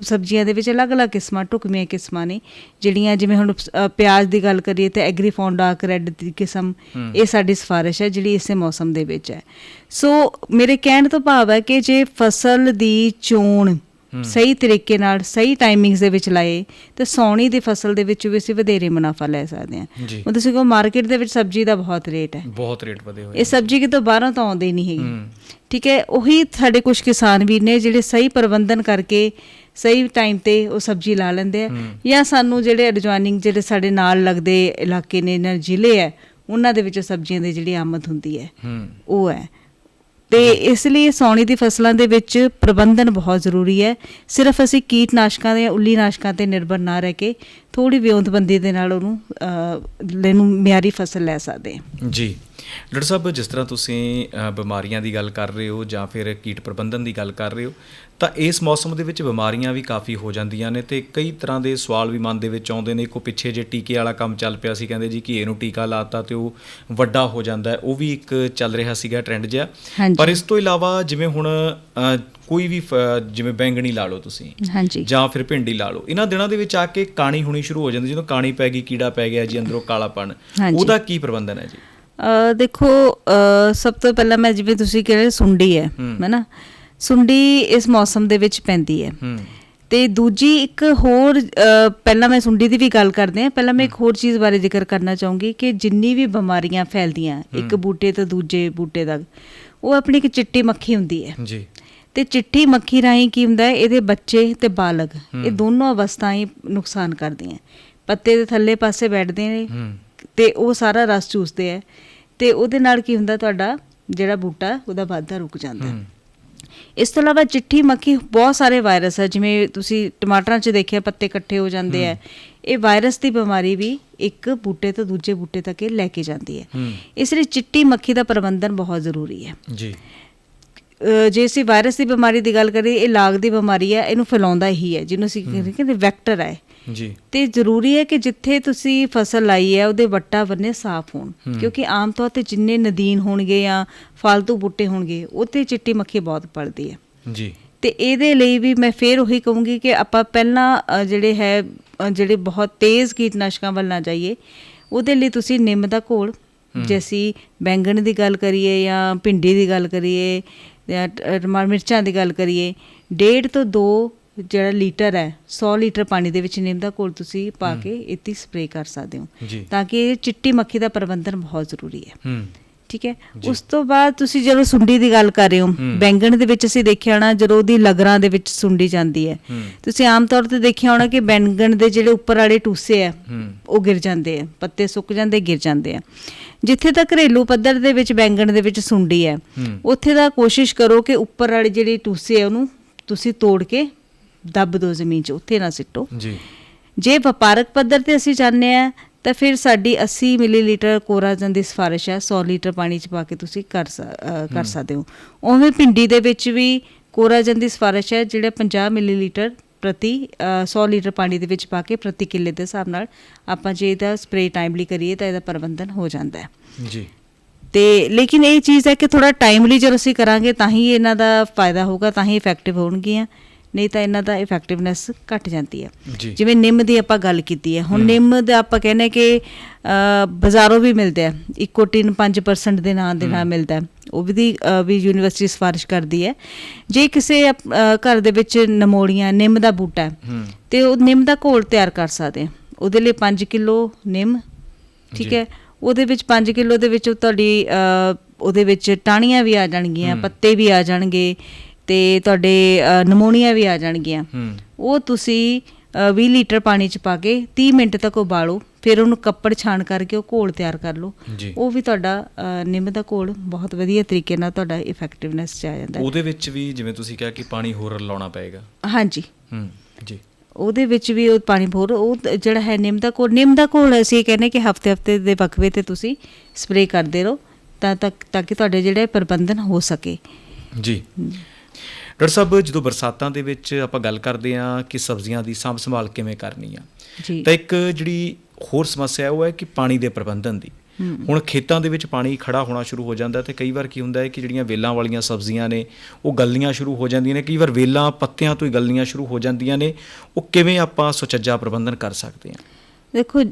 ਸਬਜ਼ੀਆਂ ਦੇ ਵਿੱਚ ਅਲੱਗ-ਅਲੱਗ ਕਿਸਮਾਂ ਢੁਕਵੀਆਂ ਕਿਸਮਾਂ ਨੇ ਜਿਹੜੀਆਂ ਜਿਵੇਂ ਹੁਣ ਪਿਆਜ਼ ਦੀ ਗੱਲ ਕਰੀਏ ਤੇ ਐਗਰੀਫੌਂਡਾ ਰੈੱਡ ਦੀ ਕਿਸਮ ਇਹ ਸਾਡੀ ਸਿਫਾਰਿਸ਼ ਹੈ ਜਿਹੜੀ ਇਸੇ ਮੌਸਮ ਦੇ ਵਿੱਚ ਹੈ। ਸੋ ਮੇਰੇ ਕਹਿਣ ਤੋਂ ਭਾਵ ਹੈ ਕਿ ਜੇ ਫਸਲ ਦੀ ਚੋਣ ਸਹੀ ਤਰੀਕੇ ਨਾਲ ਸਹੀ ਟਾਈਮਿੰਗਸ ਦੇ ਵਿੱਚ ਲਾਏ ਤੇ ਸੌਣੀ ਦੀ ਫਸਲ ਦੇ ਵਿੱਚ ਵੀ ਅਸੀਂ ਵਧੇਰੇ ਮੁਨਾਫਾ ਲੈ ਸਕਦੇ ਹਾਂ। ਜੀ। ਹੁਣ ਤੁਸੀਂ ਕੋ ਮਾਰਕੀਟ ਦੇ ਵਿੱਚ ਸਬਜ਼ੀ ਦਾ ਬਹੁਤ ਰੇਟ ਹੈ। ਬਹੁਤ ਰੇਟ ਵਧੇ ਹੋਏ ਇਹ ਸਬਜ਼ੀ ਕਿਤੋਂ ਬਾਹਰੋਂ ਤਾਂ ਆਉਂਦੀ ਨਹੀਂ ਹੈਗੀ। ਠੀਕ ਹੈ ਉਹੀ ਸਾਡੇ ਕੁਝ ਕਿਸਾਨ ਵੀ ਨੇ ਜਿਹੜੇ ਸਹੀ ਪ੍ਰਬੰਧਨ ਕਰਕੇ ਸਹੀ ਟਾਈਮ ਤੇ ਉਹ ਸਬਜ਼ੀ ਲਾ ਲੈਂਦੇ ਆ। ਜਾਂ ਸਾਨੂੰ ਜਿਹੜੇ ਐਡਜੋਇਨਿੰਗ ਜਿਹੜੇ ਸਾਡੇ ਨਾਲ ਲੱਗਦੇ ਇਲਾਕੇ ਨੇ ਜ਼ਿਲ੍ਹੇ ਹੈ ਉਹਨਾਂ ਦੇ ਵਿੱਚ ਸਬਜ਼ੀਆਂ ਦੀ ਜਿਹੜੀ ਆਮਦ ਹੁੰਦੀ ਹੂੰ। ਉਹ ਹੈ। ਤੇ ਇਸ ਲਈ ਸੌਣੀ ਦੀ ਫਸਲਾਂ ਦੇ ਵਿੱਚ ਪ੍ਰਬੰਧਨ ਬਹੁਤ ਜ਼ਰੂਰੀ ਹੈ। ਸਿਰਫ ਅਸੀਂ ਕੀਟਨਾਸ਼ਕਾਂ ਦੇ ਉੱਲੀ ਨਾਸ਼ਕਾਂ ਤੇ ਨਿਰਭਰ ਨਾ ਰਹਿ ਕੇ ਥੋੜੀ ਵਿਉਂਤਬੰਦੀ ਦੇ ਨਾਲ ਉਹਨੂੰ ਲੈਨੂੰ ਮਿਆਰੀ ਫਸਲ ਲੈ ਸਕਦੇ ਹਾਂ। ਜੀ। ਡਾਕਟਰ ਸਾਹਿਬ, ਜਿਸ ਤਰ੍ਹਾਂ ਤੁਸੀਂ ਬਿਮਾਰੀਆਂ ਦੀ ਗੱਲ ਕਰ ਰਹੇ ਹੋ ਜਾਂ ਫਿਰ ਕੀਟ ਪ੍ਰਬੰਧਨ ਦੀ ਗੱਲ ਕਰ ਰਹੇ ਹੋ ਤਾਂ ਇਸ ਮੌਸਮ ਦੇ ਵਿੱਚ ਬਿਮਾਰੀਆਂ ਵੀ ਕਾਫੀ ਹੋ ਜਾਂਦੀਆਂ ਨੇ ਤੇ ਕਈ ਤਰ੍ਹਾਂ ਦੇ ਸਵਾਲ ਵੀ ਮਨ ਦੇ ਵਿੱਚ ਆਉਂਦੇ ਨੇ। ਕੋ ਪਿੱਛੇ ਜੇ ਟੀਕੇ ਵਾਲਾ ਕੰਮ ਚੱਲ ਪਿਆ ਸੀ ਕਹਿੰਦੇ ਜੀ ਕਿ ਇਹਨੂੰ ਟੀਕਾ ਲਾਤਾ ਤੇ ਉਹ ਵੱਡਾ ਹੋ ਜਾਂਦਾ ਉਹ ਵੀ ਇੱਕ ਚੱਲ ਰਿਹਾ ਸੀਗਾ ਟ੍ਰੈਂਡ ਜਿਹਾ। ਪਰ ਇਸ ਤੋਂ ਇਲਾਵਾ ਜਿਵੇਂ ਹੁਣ ਕੋਈ ਵੀ ਜਿਵੇਂ ਬੈਂਗਣੀ ਲਾ ਲਓ ਤੁਸੀਂ ਹਾਂਜੀ। ਜਾਂ ਫਿਰ ਭਿੰਡੀ ਲਾ ਲਓ ਇਹਨਾਂ ਦਿਨਾਂ ਦੇ ਵਿੱਚ ਆ ਕੇ ਕਾਣੀ ਹੋਣੀ ਸ਼ੁਰੂ ਹੋ ਜਾਂਦੀ ਜਦੋਂ ਕਾਣੀ ਪੈ ਗਈ ਕੀੜਾ ਪੈ ਗਿਆ ਜੀ ਅੰਦਰੋਂ ਕਾਲਾਪਣ। ਉਹਦਾ ਕੀ ਪ੍ਰਬੰਧਨ ਹੈ ਜੀ? ਅ ਦੇਖੋ ਸਭ ਤੋਂ ਪਹਿਲਾਂ ਮੈਂ ਜਿਵੇਂ ਤੁਸੀਂ ਕਹਿ ਰਹੇ ਸੁੰਡੀ ਹੂੰ। ਹੈਨਾ ਸੁੰਡੀ ਇਸ ਮੌਸਮ ਦੇ ਵਿੱਚ ਪੈਂਦੀ ਹੈ। ਤੇ ਦੂਜੀ ਇੱਕ ਹੋਰ ਪਹਿਲਾਂ ਮੈਂ ਸੁੰਡੀ ਦੀ ਵੀ ਗੱਲ ਕਰਦੇ ਹਾਂ। ਪਹਿਲਾਂ ਮੈਂ ਇੱਕ ਹੋਰ ਚੀਜ਼ ਬਾਰੇ ਜ਼ਿਕਰ ਕਰਨਾ ਚਾਹੂੰਗੀ ਕਿ ਜਿੰਨੀ ਵੀ ਬਿਮਾਰੀਆਂ ਫੈਲਦੀਆਂ ਇੱਕ ਬੂਟੇ ਤੋਂ ਦੂਜੇ ਬੂਟੇ ਤੱਕ ਉਹ ਆਪਣੀ ਇੱਕ ਚਿੱਟੀ ਮੱਖੀ ਹੁੰਦੀ ਹੈ। ਜੀ। ਤੇ ਚਿੱਟੀ ਮੱਖੀ ਰਾਹੀਂ ਕੀ ਹੁੰਦਾ ਹੈ? ਇਹਦੇ ਬੱਚੇ ਤੇ ਬਾਲਗ ਇਹ ਦੋਨੋਂ ਅਵਸਥਾएं ਹੀ ਨੁਕਸਾਨ ਕਰਦੀਆਂ। ਪੱਤੇ ਦੇ ਥੱਲੇ ਪਾਸੇ ਬੈਠਦੇ ਨੇ ਤੇ ਉਹ ਸਾਰਾ ਰਸ ਚੂਸਦੇ ਆ ਤੇ ਉਹਦੇ ਨਾਲ ਕੀ ਹੁੰਦਾ ਤੁਹਾਡਾ ਜਿਹੜਾ ਬੂਟਾ ਉਹਦਾ ਵਾਧਾ ਰੁਕ ਜਾਂਦਾ। ਹੈ। ਇਸ ਤੋਂ ਇਲਾਵਾ ਚਿੱਟੀ ਮੱਖੀ ਬਹੁਤ ਸਾਰੇ ਵਾਇਰਸ ਹੈ ਜਿਵੇਂ ਤੁਸੀਂ ਟਮਾਟਰਾਂ 'ਚ ਦੇਖਿਆ ਪੱਤੇ ਇਕੱਠੇ ਹੋ ਜਾਂਦੇ ਆ। ਇਹ ਵਾਇਰਸ ਦੀ ਬਿਮਾਰੀ ਵੀ ਇੱਕ ਬੂਟੇ ਤੋਂ ਦੂਜੇ ਬੂਟੇ ਤੱਕ ਇਹ ਲੈ ਕੇ ਜਾਂਦੀ ਹੈ। ਇਸ ਲਈ ਚਿੱਟੀ ਮੱਖੀ ਦਾ ਪ੍ਰਬੰਧਨ ਬਹੁਤ ਜ਼ਰੂਰੀ ਹੈ। ਜੀ। ਜੇ ਅਸੀਂ ਵਾਇਰਸ ਦੀ ਬਿਮਾਰੀ ਦੀ ਗੱਲ ਕਰੀਏ ਇਹ ਲਾਗ ਦੀ ਬਿਮਾਰੀ ਹੈ ਇਹਨੂੰ ਫੈਲਾਉਂਦਾ ਹੀ ਹੈ ਜਿਹਨੂੰ ਅਸੀਂ ਕਹਿੰਦੇ ਵੈਕਟਰ ਹੈ। ਜੀ। ਤੇ ਜ਼ਰੂਰੀ ਹੈ ਕਿ ਜਿੱਥੇ ਤੁਸੀਂ ਫਸਲ ਲਾਈ ਹੈ ਉਹਦੇ ਵੱਟਾ ਬੰਨੇ ਸਾਫ਼ ਹੋਣ। ਕਿਉਂਕਿ ਆਮ ਤੌਰ ਤੇ ਜਿੰਨੇ ਨਦੀਨ ਹੋਣਗੇ ਜਾਂ ਫालतू ਬੂਟੇ ਹੋਣਗੇ ਉੱਥੇ ਚਿੱਟੀ ਮੱਖੀ ਬਹੁਤ ਪਲਦੀ ਹੈ। ਜੀ। ਤੇ ਇਹਦੇ ਲਈ ਵੀ ਮੈਂ ਫੇਰ ਉਹੀ ਕਹੂੰਗੀ ਕਿ ਆਪਾਂ ਪਹਿਲਾਂ ਜਿਹੜੇ ਹੈ ਜਿਹੜੇ ਬਹੁਤ ਤੇਜ਼ ਕੀਟਨਾਸ਼ਕਾਂ ਵੱਲ ਨਾ ਜਾਈਏ ਉਹਦੇ ਲਈ ਤੁਸੀਂ ਨਿੰਮ ਦਾ ਘੋਲ ਜੇ ਅਸੀਂ ਬੈਂਗਣ ਦੀ ਗੱਲ ਕਰੀਏ ਜਾਂ ਭਿੰਡੀ ਦੀ ਗੱਲ ਕਰੀਏ ਜਾਂ ਮਿਰਚਾਂ ਦੀ ਗੱਲ ਕਰੀਏ ਡੇਢ ਤੋਂ 2 ਜਿਹੜਾ ਲੀਟਰ ਹੈ 100 ਲੀਟਰ ਪਾਣੀ ਦੇ ਵਿੱਚ ਨਿੰਮ ਦਾ ਘੋਲ ਤੁਸੀਂ ਪਾ ਕੇ ਇਤੀ ਸਪਰੇਅ ਕਰ ਸਕਦੇ ਹੋ। ਤਾਂ ਕਿ ਇਹ ਚਿੱਟੀ ਮੱਖੀ ਦਾ ਪ੍ਰਬੰਧਨ ਬਹੁਤ ਜ਼ਰੂਰੀ ਹੈ। ਠੀਕ ਹੈ? ਉਸ ਤੋਂ ਬਾਅਦ ਤੁਸੀਂ ਜਦੋਂ ਸੁੰਡੀ ਦੀ ਗੱਲ ਕਰ ਰਹੇ ਹੋ ਬੈਂਗਣ ਦੇ ਵਿੱਚ ਅਸੀਂ ਦੇਖਿਆ ਹੋਣਾ ਜਦੋਂ ਉਹਦੀ ਲਗਰਾਂ ਦੇ ਵਿੱਚ ਸੁੰਡੀ ਜਾਂਦੀ ਹੈ। ਤੁਸੀਂ ਆਮ ਤੌਰ ਤੇ ਦੇਖਿਆ ਹੋਣਾ ਕਿ ਬੈਂਗਣ ਦੇ ਜਿਹੜੇ ਉੱਪਰ ਵਾਲੇ ਟੂਸੇ ਆ ਉਹ ਗਿਰ ਜਾਂਦੇ ਆ ਪੱਤੇ ਸੁੱਕ ਜਾਂਦੇ ਗਿਰ ਜਾਂਦੇ ਆ ਜਿੱਥੇ ਤੱਕ ਘਰੇਲੂ ਪੱਧਰ ਦੇ ਵਿੱਚ ਬੈਂਗਣ ਦੇ ਵਿੱਚ ਸੁੰਡੀ ਹੂੰ। ਉੱਥੇ ਦਾ ਕੋਸ਼ਿਸ਼ ਕਰੋ ਕਿ ਉੱਪਰ ਵਾਲੇ ਜਿਹੜੇ ਟੂਸੇ ਆ ਉਹਨੂੰ ਤੁਸੀਂ ਤੋੜ ਕੇ ਦੱਬ ਦਿਓ ਜ਼ਮੀਨ 'ਚ ਉੱਥੇ ਨਾ ਸਿੱਟੋ। ਜੀ। ਜੇ ਵਪਾਰਕ ਪੱਧਰ ਤੇ ਅਸੀਂ ਚਾਹੁੰਦੇ ਆ ਤਾਂ ਫਿਰ ਸਾਡੀ 80 ਮਿਲੀਲੀਟਰ ਕੋਰਾਜਨ ਦੀ ਸਿਫਾਰਿਸ਼ ਹੈ 100 ਲੀਟਰ ਪਾਣੀ ਚ ਪਾ ਕੇ ਤੁਸੀਂ ਕਰ ਕਰ ਸਕਦੇ ਹੋ। ਉਵੇਂ ਭਿੰਡੀ ਦੇ ਵਿੱਚ ਵੀ ਕੋਰਾਜਨ ਦੀ ਸਿਫਾਰਿਸ਼ ਹੈ ਜਿਹੜਾ 50 ਮਿਲੀਲੀਟਰ ਪ੍ਰਤੀ ਅਹ, 100 ਲੀਟਰ ਪਾਣੀ ਦੇ ਵਿੱਚ ਪਾ ਕੇ ਪ੍ਰਤੀ ਕਿੱਲੇ ਦੇ ਹਿਸਾਬ ਨਾਲ ਆਪਾਂ ਜੇ ਇਹਦਾ ਸਪਰੇ ਟਾਈਮਲੀ ਕਰੀਏ ਤਾਂ ਇਹਦਾ ਪ੍ਰਬੰਧਨ ਹੋ ਜਾਂਦਾ ਹੈ। ਜੀ। ਤੇ ਲੇਕਿਨ ਇਹ ਚੀਜ਼ ਹੈ ਕਿ ਥੋੜਾ ਟਾਈਮਲੀ ਜਦੋਂ ਅਸੀਂ ਕਰਾਂਗੇ ਤਾਂ ਹੀ ਇਹਨਾਂ ਦਾ ਫਾਇਦਾ ਹੋਊਗਾ ਤਾਂ ਹੀ ਇਫੈਕਟਿਵ ਹੋਣਗੀਆਂ। ਨਹੀਂ ਤਾਂ ਇਹਨਾਂ ਦਾ ਇਫੈਕਟਿਵਨੈਸ ਘਟ ਜਾਂਦੀ ਹੈ। ਜਿਵੇਂ ਨਿੰਮ ਦੀ ਆਪਾਂ ਗੱਲ ਕੀਤੀ ਹੈ। ਹੁਣ ਨਿੰਮ ਦਾ ਆਪਾਂ ਕਹਿੰਦੇ ਕਿ ਬਾਜ਼ਾਰੋਂ ਵੀ ਮਿਲਦਾ ਹੈ। ਇਕੋਟਿਨ 5% ਦੇ ਨਾਂ ਦੇ ਨਾਲ ਮਿਲਦਾ ਹੈ। ਉਹ ਵੀ ਦੀ ਵੀ ਯੂਨੀਵਰਸਿਟੀ ਸਿਫਾਰਿਸ਼ ਕਰਦੀ ਹੈ। ਜੇ ਕਿਸੇ ਘਰ ਦੇ ਵਿੱਚ ਨਮੋੜੀਆਂ ਨਿੰਮ ਦਾ ਬੂਟਾ ਹੈ ਤੇ ਉਹ ਨਿੰਮ ਦਾ ਘੋਲ ਤਿਆਰ ਕਰ ਸਕਦੇ ਆ ਉਹਦੇ ਲਈ 5 ਕਿਲੋ ਨਿੰਮ ਠੀਕ। ਹੈ। ਉਹਦੇ ਵਿੱਚ 5 ਕਿਲੋ ਦੇ ਵਿੱਚ ਤੁਹਾਡੀ ਉਹਦੇ ਵਿੱਚ ਟਾਹਣੀਆਂ ਵੀ ਆ ਜਾਣਗੀਆਂ ਪੱਤੇ ਵੀ ਆ ਜਾਣਗੇ। ਤੇ ਤੁਹਾਡੇ ਨਮੋਨੀਆਂ ਵੀ ਆ ਜਾਣਗੀਆਂ। ਉਹ ਤੁਸੀਂ ਅ, 20 ਲੀਟਰ ਪਾਣੀ ਚ ਪਾ ਕੇ 30 ਮਿੰਟ ਤੱਕ ਉਬਾਲੋ ਫਿਰ ਉਹਨੂੰ ਕੱਪੜ ਛਾਣ ਕਰਕੇ ਉਹ ਘੋਲ ਤਿਆਰ ਕਰ ਲਓ। ਉਹ ਵੀ ਤੁਹਾਡਾ ਨਿੰਮ ਦਾ ਘੋਲ ਬਹੁਤ ਵਧੀਆ ਤਰੀਕੇ ਨਾਲ ਤੁਹਾਡਾ ਇਫੈਕਟਿਵਨੈਸ ਚ ਆ ਜਾਂਦਾ ਹੈ। ਉਹਦੇ ਵਿੱਚ ਵੀ ਜਿਵੇਂ ਤੁਸੀਂ ਕਿਹਾ ਕਿ ਪਾਣੀ ਹੋਰ ਲਾਉਣਾ ਪਏਗਾ। ਹਾਂਜੀ। ਹੂੰ ਜੀ। ਉਹਦੇ ਵਿੱਚ ਵੀ ਉਹ ਪਾਣੀ ਭੋਰ ਉਹ ਜਿਹੜਾ ਹੈ ਨਿੰਮ ਦਾ ਘੋਲ ਨਿੰਮ ਦਾ ਘੋਲ ਅਸੀਂ ਕਹਿੰਦੇ ਕਿ ਹਫ਼ਤੇ ਹਫ਼ਤੇ ਦੇ ਵਕਫੇ ਤੇ ਤੁਸੀਂ ਸਪਰੇਅ ਕਰਦੇ ਰਹੋ ਤਾਂ ਤੱਕ ਤਾਂ ਕਿ ਤੁਹਾਡੇ ਜਿਹੜੇ ਪ੍ਰਬੰਧਨ ਹੋ ਸਕੇ। ਜੀ। ਡਾਕਟਰ ਸਾਹਿਬ ਜਦੋਂ ਬਰਸਾਤਾਂ ਦੇ ਵਿੱਚ ਆਪਾਂ ਗੱਲ ਕਰਦੇ ਹਾਂ ਕਿ ਸਬਜ਼ੀਆਂ ਦੀ ਸਾਂਭ ਸੰਭਾਲ ਕਿਵੇਂ ਕਰਨੀ ਆ ਜੀ। ਤਾਂ ਇੱਕ ਜਿਹੜੀ ਹੋਰ ਸਮੱਸਿਆ ਉਹ ਹੈ ਕਿ ਪਾਣੀ ਦੇ ਪ੍ਰਬੰਧਨ ਦੀ। ਹੁਣ ਖੇਤਾਂ ਦੇ ਵਿੱਚ ਪਾਣੀ ਖੜਾ ਹੋਣਾ ਸ਼ੁਰੂ ਹੋ ਜਾਂਦਾ ਤੇ ਕਈ ਵਾਰ ਕੀ ਹੁੰਦਾ ਹੈ ਕਿ ਜਿਹੜੀਆਂ ਵੇਲਾਂ ਵਾਲੀਆਂ ਸਬਜ਼ੀਆਂ ਨੇ ਉਹ ਗਲਣੀਆਂ ਸ਼ੁਰੂ ਹੋ ਜਾਂਦੀਆਂ ਨੇ ਕਈ ਵਾਰ ਵੇਲਾਂ ਪੱਤਿਆਂ ਤੋਂ ਹੀ ਗਲਣੀਆਂ ਸ਼ੁਰੂ ਹੋ ਜਾਂਦੀਆਂ ਨੇ ਉਹ ਕਿਵੇਂ ਆਪਾਂ ਸੁਚੱਜਾ ਪ੍ਰਬੰਧਨ ਕਰ ਸਕਦੇ ਹਾਂ? ਦੇਖੋ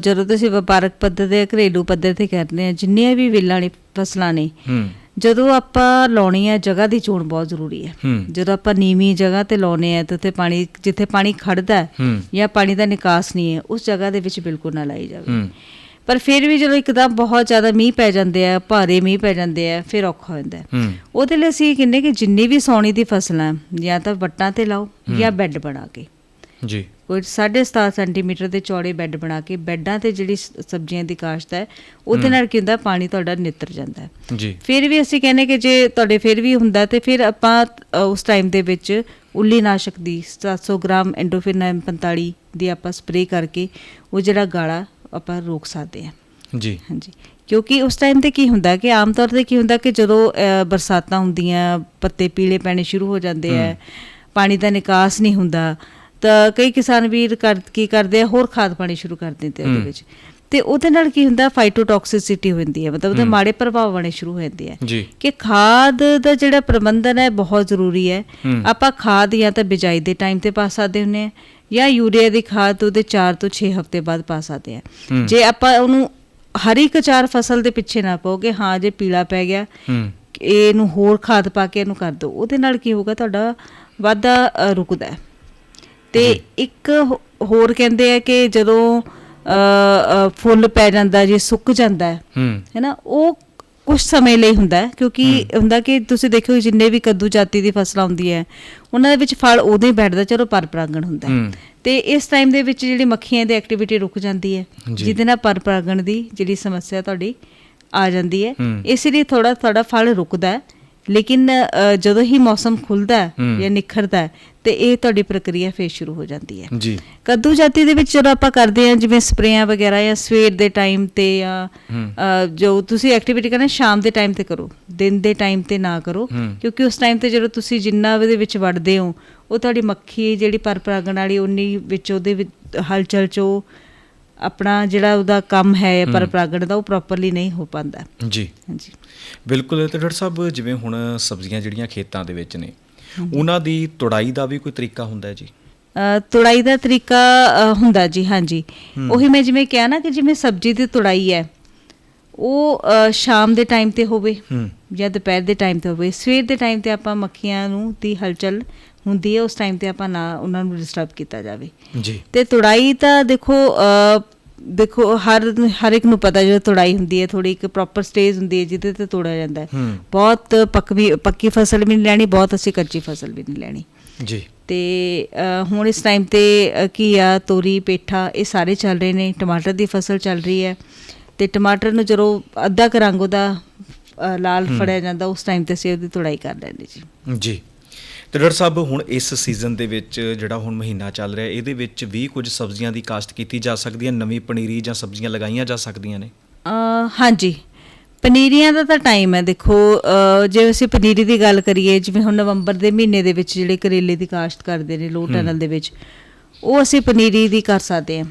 ਜਦੋਂ ਤੁਸੀਂ ਵਪਾਰਕ ਪੱਧਰ ਤੇ ਘਰੇਲੂ ਪੱਧਰ ਤੇ ਕਰਦੇ ਆ ਜਿੰਨੀਆਂ ਵੀ ਵੇਲਾਂ ਵਾਲੀ ਫਸਲਾਂ ਨੇ ਹੂੰ। ਜਦੋਂ ਆਪਾਂ ਲਾਉਣੀ ਹੈ ਜਗ੍ਹਾ ਦੀ ਚੋਣ ਬਹੁਤ ਜ਼ਰੂਰੀ ਹੈ। ਜਦੋਂ ਆਪਾਂ ਨੀਵੀਂ ਜਗ੍ਹਾ ਤੇ ਲਾਉਨੇ ਆ ਤੇ ਉੱਥੇ ਪਾਣੀ ਜਿੱਥੇ ਪਾਣੀ ਖੜਦਾ ਹੈ ਜਾਂ ਪਾਣੀ ਦਾ ਨਿਕਾਸ ਨਹੀਂ ਹੈ ਉਸ ਜਗ੍ਹਾ ਦੇ ਵਿੱਚ ਬਿਲਕੁਲ ਨਾ ਲਾਈ ਜਾਵੇ। ਪਰ ਫਿਰ ਵੀ ਜਦੋਂ ਇੱਕਦਮ ਬਹੁਤ ਜ਼ਿਆਦਾ ਮੀਂਹ ਪੈ ਜਾਂਦੇ ਆ ਭਾਰੇ ਮੀਂਹ ਪੈ ਜਾਂਦੇ ਆ ਫਿਰ ਔਖਾ ਹੋ ਜਾਂਦਾ ਹੈ। ਹੂੰ। ਉਹਦੇ ਲਈ ਅਸੀਂ ਕਹਿੰਦੇ ਕਿ ਜਿੰਨੀ ਵੀ ਸੌਣੀ ਦੀ ਫਸਲਾਂ ਜਾਂ ਤਾਂ ਵੱਟਾਂ ਤੇ ਲਾਓ ਜਾਂ ਬੈੱਡ ਬਣਾ ਕੇ। ਜੀ। ਕੋਈ 7.5 ਸੈਂਟੀਮੀਟਰ ਦੇ ਚੌੜੇ ਬੈੱਡ ਬਣਾ ਕੇ ਬੈੱਡਾਂ ਤੇ ਜਿਹੜੀ ਸਬਜ਼ੀਆਂ ਦੀ ਕਾਸ਼ਤ ਹੈ ਉਹਦੇ ਨਾਲ ਕੀ ਹੁੰਦਾ ਪਾਣੀ ਤੁਹਾਡਾ ਨਿੱਤਰ ਜਾਂਦਾ ਹੈ। ਜੀ। ਫਿਰ ਵੀ ਅਸੀਂ ਕਹਿੰਦੇ ਕਿ ਜੇ ਤੁਹਾਡੇ ਫਿਰ ਵੀ ਹੁੰਦਾ ਤੇ ਫਿਰ ਆਪਾਂ ਉਸ ਟਾਈਮ ਦੇ ਵਿੱਚ ਉੱਲੀ ਨਾਸ਼ਕ ਦੀ 700 ਗ੍ਰਾਮ ਐਂਡੋਫਿਨ 45 ਦੀ ਆਪਾਂ ਸਪਰੇਅ ਕਰਕੇ ਉਹ ਜਿਹੜਾ ਗਾਲਾ ਆਪਾਂ ਰੋਕ ਸਕਦੇ ਹਾਂ। ਜੀ। ਹਾਂਜੀ। ਕਿਉਂਕਿ ਉਸ ਟਾਈਮ ਤੇ ਕੀ ਹੁੰਦਾ ਕਿ ਆਮ ਤੌਰ ਤੇ ਕੀ ਹੁੰਦਾ ਕਿ ਜਦੋਂ ਬਰਸਾਤਾਂ ਹੁੰਦੀਆਂ ਪੱਤੇ ਪੀਲੇ ਪੈਣੇ ਸ਼ੁਰੂ ਹੋ ਜਾਂਦੇ ਆ ਪਾਣੀ ਦਾ ਨਿਕਾਸ ਨਹੀਂ ਹੁੰਦਾ ਤਾਂ ਕਈ ਕਿਸਾਨ ਵੀਰ ਕਰ ਕੀ ਕਰਦੇ ਆ ਹੋਰ ਖਾਦ ਪਾਣੀ ਸ਼ੁਰੂ ਕਰ ਦਿੰਦੇ ਆ ਉਹਦੇ ਵਿੱਚ। ਤੇ ਉਹਦੇ ਨਾਲ ਕੀ ਹੁੰਦਾ ਫਾਈਟੋਟੌਕਸਿਸਿਟੀ ਹੋ ਜਾਂਦੀ ਹੈ ਮਤਲਬ ਉਹਦੇ ਮਾੜੇ ਪ੍ਰਭਾਵ ਆਉਣੇ ਸ਼ੁਰੂ ਹੋ ਜਾਂਦੇ ਆ। ਕਿ ਖਾਦ ਦਾ ਜਿਹੜਾ ਪ੍ਰਬੰਧਨ ਹੈ ਬਹੁਤ ਜ਼ਰੂਰੀ ਹੈ। ਆਪਾਂ ਖਾਦ ਜਾਂ ਤਾਂ ਬਿਜਾਈ ਦੇ ਟਾਈਮ ਤੇ ਪਾ ਸਕਦੇ ਹੁੰਨੇ ਆ ਜਾਂ ਯੂਰੀਆ ਦੀ ਖਾਦ ਉਹਦੇ 4 ਤੋਂ 6 ਹਫ਼ਤੇ ਬਾਅਦ ਪਾ ਸਕਦੇ ਆ। ਜੇ ਆਪਾਂ ਉਹਨੂੰ ਹਰ ਇੱਕ ਚਾਰ ਫਸਲ ਦੇ ਪਿੱਛੇ ਨਾ ਪਾਓਗੇ ਹਾਂ ਜੇ ਪੀਲਾ ਪੈ ਗਿਆ ਇਹਨੂੰ ਹੋਰ ਖਾਦ ਪਾ ਕੇ ਇਹਨੂੰ ਕਰ ਦਿਓ ਉਹਦੇ ਨਾਲ ਕੀ ਹੋਊਗਾ ਤੁਹਾਡਾ ਵਾਧਾ ਰੁਕਦਾ ਹੈ। ਤੇ ਇੱਕ ਹੋ- ਹੋਰ ਕਹਿੰਦੇ ਆ ਕਿ ਜਦੋਂ ਫੁੱਲ ਪੈ ਜਾਂਦਾ ਜੇ ਸੁੱਕ ਜਾਂਦਾ ਹੈ ਹੂੰ ਹੈਨਾ ਉਹ ਕੁਝ ਸਮੇਂ ਲਈ ਹੁੰਦਾ ਹੈ ਕਿਉਂਕਿ ਹੁੰਦਾ ਕਿ ਤੁਸੀਂ ਦੇਖੋ ਜਿੰਨੇ ਵੀ ਕੱਦੂ ਜਾਤੀ ਦੀ ਫਸਲਾਂ ਹੁੰਦੀਆਂ ਉਹਨਾਂ ਦੇ ਵਿੱਚ ਫਲ ਉਦੋਂ ਹੀ ਬੈਠਦਾ ਚਲੋ ਪਰ ਪਰਾਗਣ ਹੁੰਦਾ ਹੈ ਹੂੰ। ਤੇ ਇਸ ਟਾਈਮ ਦੇ ਵਿੱਚ ਜਿਹੜੀ ਮੱਖੀਆਂ ਦੀ ਐਕਟੀਵਿਟੀ ਰੁਕ ਜਾਂਦੀ ਹੈ। ਜਿਹਦੇ ਨਾਲ ਪਰ ਪਰਾਗਣ ਦੀ ਜਿਹੜੀ ਸਮੱਸਿਆ ਤੁਹਾਡੀ ਆ ਜਾਂਦੀ ਹੈ ਹੂੰ। ਇਸ ਲਈ ਥੋੜਾ ਤੁਹਾਡਾ ਫਲ ਰੁਕਦਾ ਹੈ ਲੇਕਿਨ ਜਦੋਂ ਹੀ ਮੌਸਮ ਖੁੱਲਦਾ ਹੈ। ਜਾਂ ਨਿਖਰਦਾ ਹੈ ਤੇ ਇਹ ਤੁਹਾਡੀ ਪ੍ਰਕਿਰਿਆ ਫੇਰ ਸ਼ੁਰੂ ਹੋ ਜਾਂਦੀ ਹੈ ਜੀ ਕੱਦੂ ਜਾਤੀ ਦੇ ਵਿੱਚ ਜਦੋਂ ਆਪਾਂ ਕਰਦੇ ਹਾਂ ਜਿਵੇਂ ਸਪਰੇਆਂ ਵਗੈਰਾ ਜਾਂ ਸਵੇਰ ਦੇ ਟਾਈਮ ਤੇ ਜਾਂ ਜੋ ਤੁਸੀਂ ਐਕਟੀਵਿਟੀ ਕਰਨਾ ਸ਼ਾਮ ਦੇ ਟਾਈਮ ਤੇ ਕਰੋ ਦਿਨ ਦੇ ਟਾਈਮ ਤੇ ਨਾ ਕਰੋ। ਕਿਉਂਕਿ ਉਸ ਟਾਈਮ ਤੇ ਜਦੋਂ ਤੁਸੀਂ ਜਿੰਨਾ ਉਹਦੇ ਵਿੱਚ ਵੜਦੇ ਹੋ ਉਹ ਤੁਹਾਡੀ ਮੱਖੀ ਜਿਹੜੀ ਪਰ ਪਰਾਗਣ ਵਾਲੀ ਉਨੀ ਵਿੱਚ ਉਹਦੇ ਵਿੱਚ ਹਲਚਲ ਚ ਆਪਣਾ ਜਿਹੜਾ ਉਹਦਾ ਕੰਮ ਹੈ ਪਰ ਪਰਾਗਣ ਦਾ ਉਹ ਪ੍ਰੋਪਰਲੀ ਨਹੀਂ ਹੋ ਪਾਉਂਦਾ। ਜੀ। ਹਾਂਜੀ। ਬਿਲਕੁਲ ਤੇ ਡਾਕਟਰ ਸਾਹਿਬ ਜਿਵੇਂ ਹੁਣ ਸਬਜ਼ੀਆਂ ਜਿਹੜੀਆਂ ਖੇਤਾਂ ਦੇ ਵਿੱਚ ਨੇ ਉਹਨਾਂ ਦੀ ਤੁੜਾਈ ਦਾ ਵੀ ਕੋਈ ਤਰੀਕਾ ਹੁੰਦਾ ਹੈ ਜੀ ਤੁੜਾਈ ਦਾ ਤਰੀਕਾ ਹੁੰਦਾ ਜੀ ਹਾਂਜੀ। ਉਹੀ ਮੈਂ ਜਿਵੇਂ ਕਿਹਾ ਨਾ ਕਿ ਜਿਵੇਂ ਸਬਜ਼ੀ ਦੀ ਤੁੜਾਈ ਹੈ ਉਹ ਸ਼ਾਮ ਦੇ ਟਾਈਮ ਤੇ ਹੋਵੇ ਜਾਂ ਦੁਪਹਿਰ ਦੇ ਟਾਈਮ ਤੇ ਹੋਵੇ ਸਵੇਰ ਦੇ ਟਾਈਮ ਤੇ ਆਪਾਂ ਮੱਖੀਆਂ ਨੂੰ ਦੀ ਹਲਚਲ ਹੁੰਦੀ ਹੈ ਉਸ ਟਾਈਮ ਤੇ ਆਪਾਂ ਨਾ ਉਹਨਾਂ ਨੂੰ ਡਿਸਟਰਬ ਕੀਤਾ ਜਾਵੇ। ਜੀ। ਤੇ ਤੁੜਾਈ ਤਾਂ ਦੇਖੋ ਦੇਖੋ ਹਰ ਹਰ ਇੱਕ ਨੂੰ ਪਤਾ ਜਦੋਂ ਤੁੜਾਈ ਹੁੰਦੀ ਹੈ ਥੋੜੀ ਇੱਕ ਪ੍ਰੋਪਰ ਸਟੇਜ ਹੁੰਦੀ ਹੈ ਜਿਹਦੇ ਤੇ ਤੋੜਿਆ ਜਾਂਦਾ ਹੈ। ਬਹੁਤ ਪੱਕੀ ਪੱਕੀ ਫਸਲ ਵੀ ਨਹੀਂ ਲੈਣੀ ਬਹੁਤ ਅਸੀਂ ਕੱਚੀ ਫਸਲ ਵੀ ਨਹੀਂ ਲੈਣੀ। ਜੀ। ਤੇ ਹੁਣ ਇਸ ਟਾਈਮ ਤੇ ਘੀਆ ਤੋਰੀ ਪੇਠਾ ਇਹ ਸਾਰੇ ਚੱਲ ਰਹੇ ਨੇ ਟਮਾਟਰ ਦੀ ਫਸਲ ਚੱਲ ਰਹੀ ਹੈ। ਤੇ ਟਮਾਟਰ ਨੂੰ ਜਦੋਂ ਅੱਧਾ ਕੁ ਰੰਗ ਉਹਦਾ ਲਾਲ ਫੜਿਆ ਜਾਂਦਾ ਉਸ ਟਾਈਮ ਤੇ ਅਸੀਂ ਉਹਦੀ ਤੁੜਾਈ ਕਰ ਲੈਂਦੇ ਜੀ। ਜੀ। ਤੇ ਡਾਕਟਰ ਸਾਹਿਬ ਹੁਣ ਇਸ ਸੀਜ਼ਨ ਦੇ ਵਿੱਚ ਜਿਹੜਾ ਹੁਣ ਮਹੀਨਾ ਚੱਲ ਰਿਹਾ ਇਹਦੇ ਵਿੱਚ ਵੀ ਕੁਝ ਸਬਜ਼ੀਆਂ ਦੀ ਕਾਸ਼ਤ ਕੀਤੀ ਜਾ ਸਕਦੀ ਹੈ? ਨਵੀਂ ਪਨੀਰੀ ਜਾਂ ਸਬਜ਼ੀਆਂ ਲਗਾਈਆਂ ਜਾ ਸਕਦੀਆਂ ਨੇ? ਹਾਂਜੀ। ਪਨੀਰੀਆਂ ਦਾ ਤਾਂ ਟਾਈਮ ਹੈ। ਦੇਖੋ ਜੇ ਅਸੀਂ ਪਨੀਰੀ ਦੀ ਗੱਲ ਕਰੀਏ ਜਿਵੇਂ ਹੁਣ ਨਵੰਬਰ ਦੇ ਮਹੀਨੇ ਦੇ ਵਿੱਚ ਜਿਹੜੇ ਕਰੇਲੇ ਦੀ ਕਾਸ਼ਤ ਕਰਦੇ ਨੇ ਲੋ ਟਨਲ ਦੇ ਵਿੱਚ ਉਹ ਅਸੀਂ ਪਨੀਰੀ ਦੀ ਕਰ ਸਕਦੇ ਹਾਂ।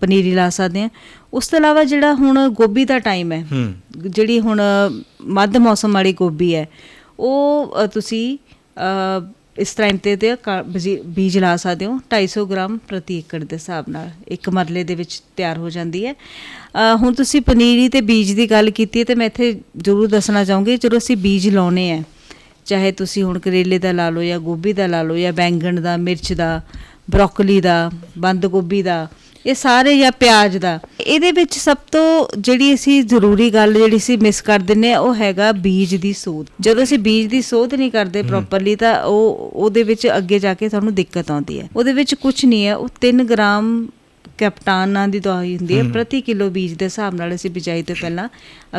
ਪਨੀਰੀ ਲਾ ਸਕਦੇ ਆ ਉਸ ਤੋਂ ਇਲਾਵਾ ਜਿਹੜਾ ਹੁਣ ਗੋਭੀ ਦਾ ਟਾਈਮ ਹੈ ਹੂੰ। ਜਿਹੜੀ ਹੁਣ ਮੱਧ ਮੌਸਮ ਵਾਲੀ ਗੋਭੀ ਹੈ ਉਹ ਤੁਸੀਂ ਇਸ ਟਾਈਮ ਤੇ ਤੇ ਕ- ਬਜੀ- ਬੀਜ ਲਾ ਸਕਦੇ ਹੋ। 250 ਗ੍ਰਾਮ ਪ੍ਰਤੀ ਏਕੜ ਦੇ ਹਿਸਾਬ ਨਾਲ ਇੱਕ ਮਰਲੇ ਦੇ ਵਿੱਚ ਤਿਆਰ ਹੋ ਜਾਂਦੀ ਹੈ। ਹੁਣ ਤੁਸੀਂ ਪਨੀਰੀ ਤੇ ਬੀਜ ਦੀ ਗੱਲ ਕੀਤੀ ਹੈ ਤੇ ਮੈਂ ਇੱਥੇ ਜ਼ਰੂਰ ਦੱਸਣਾ ਚਾਹੂੰਗੀ, ਜਦੋਂ ਅਸੀਂ ਬੀਜ ਲਾਉਨੇ ਆ ਚਾਹੇ ਤੁਸੀਂ ਹੁਣ ਕਰੇਲੇ ਦਾ ਲਾ ਲਓ ਜਾਂ ਗੋਭੀ ਦਾ ਲਾ ਲਓ ਜਾਂ ਬੈਂਗਣ ਦਾ, ਮਿਰਚ ਦਾ, ਬਰੋਕਲੀ ਦਾ, ਬੰਦ ਗੋਭੀ ਦਾ ਇਹ ਸਾਰੇ ਜਾਂ ਪਿਆਜ਼ ਦਾ। ਇਹਦੇ ਵਿੱਚ ਸਭ ਤੋਂ ਜਿਹੜੀ ਅਸੀਂ ਜ਼ਰੂਰੀ ਗੱਲ ਜਿਹੜੀ ਅਸੀਂ ਮਿਸ ਕਰ ਦਿੰਨੇ ਆ ਉਹ ਹੈਗਾ ਬੀਜ ਦੀ ਸੋਧ। ਜਦੋਂ ਅਸੀਂ ਬੀਜ ਦੀ ਸੋਧ ਨਹੀਂ ਕਰਦੇ ਪ੍ਰੋਪਰਲੀ ਤਾਂ ਉਹ ਉਹਦੇ ਵਿੱਚ ਅੱਗੇ ਜਾ ਕੇ ਸਾਨੂੰ ਦਿੱਕਤ ਆਉਂਦੀ ਹੈ। ਉਹਦੇ ਵਿੱਚ ਕੁਝ ਨਹੀਂ ਹੈ। ਉਹ 3 ਗ੍ਰਾਮ ਕੈਪਟਾਨਾਂ ਦੀ ਦਵਾਈ ਹੁੰਦੀ ਹੈ। ਪ੍ਰਤੀ ਕਿਲੋ ਬੀਜ ਦੇ ਹਿਸਾਬ ਨਾਲ ਅਸੀਂ ਬਿਜਾਈ ਤੋਂ ਪਹਿਲਾਂ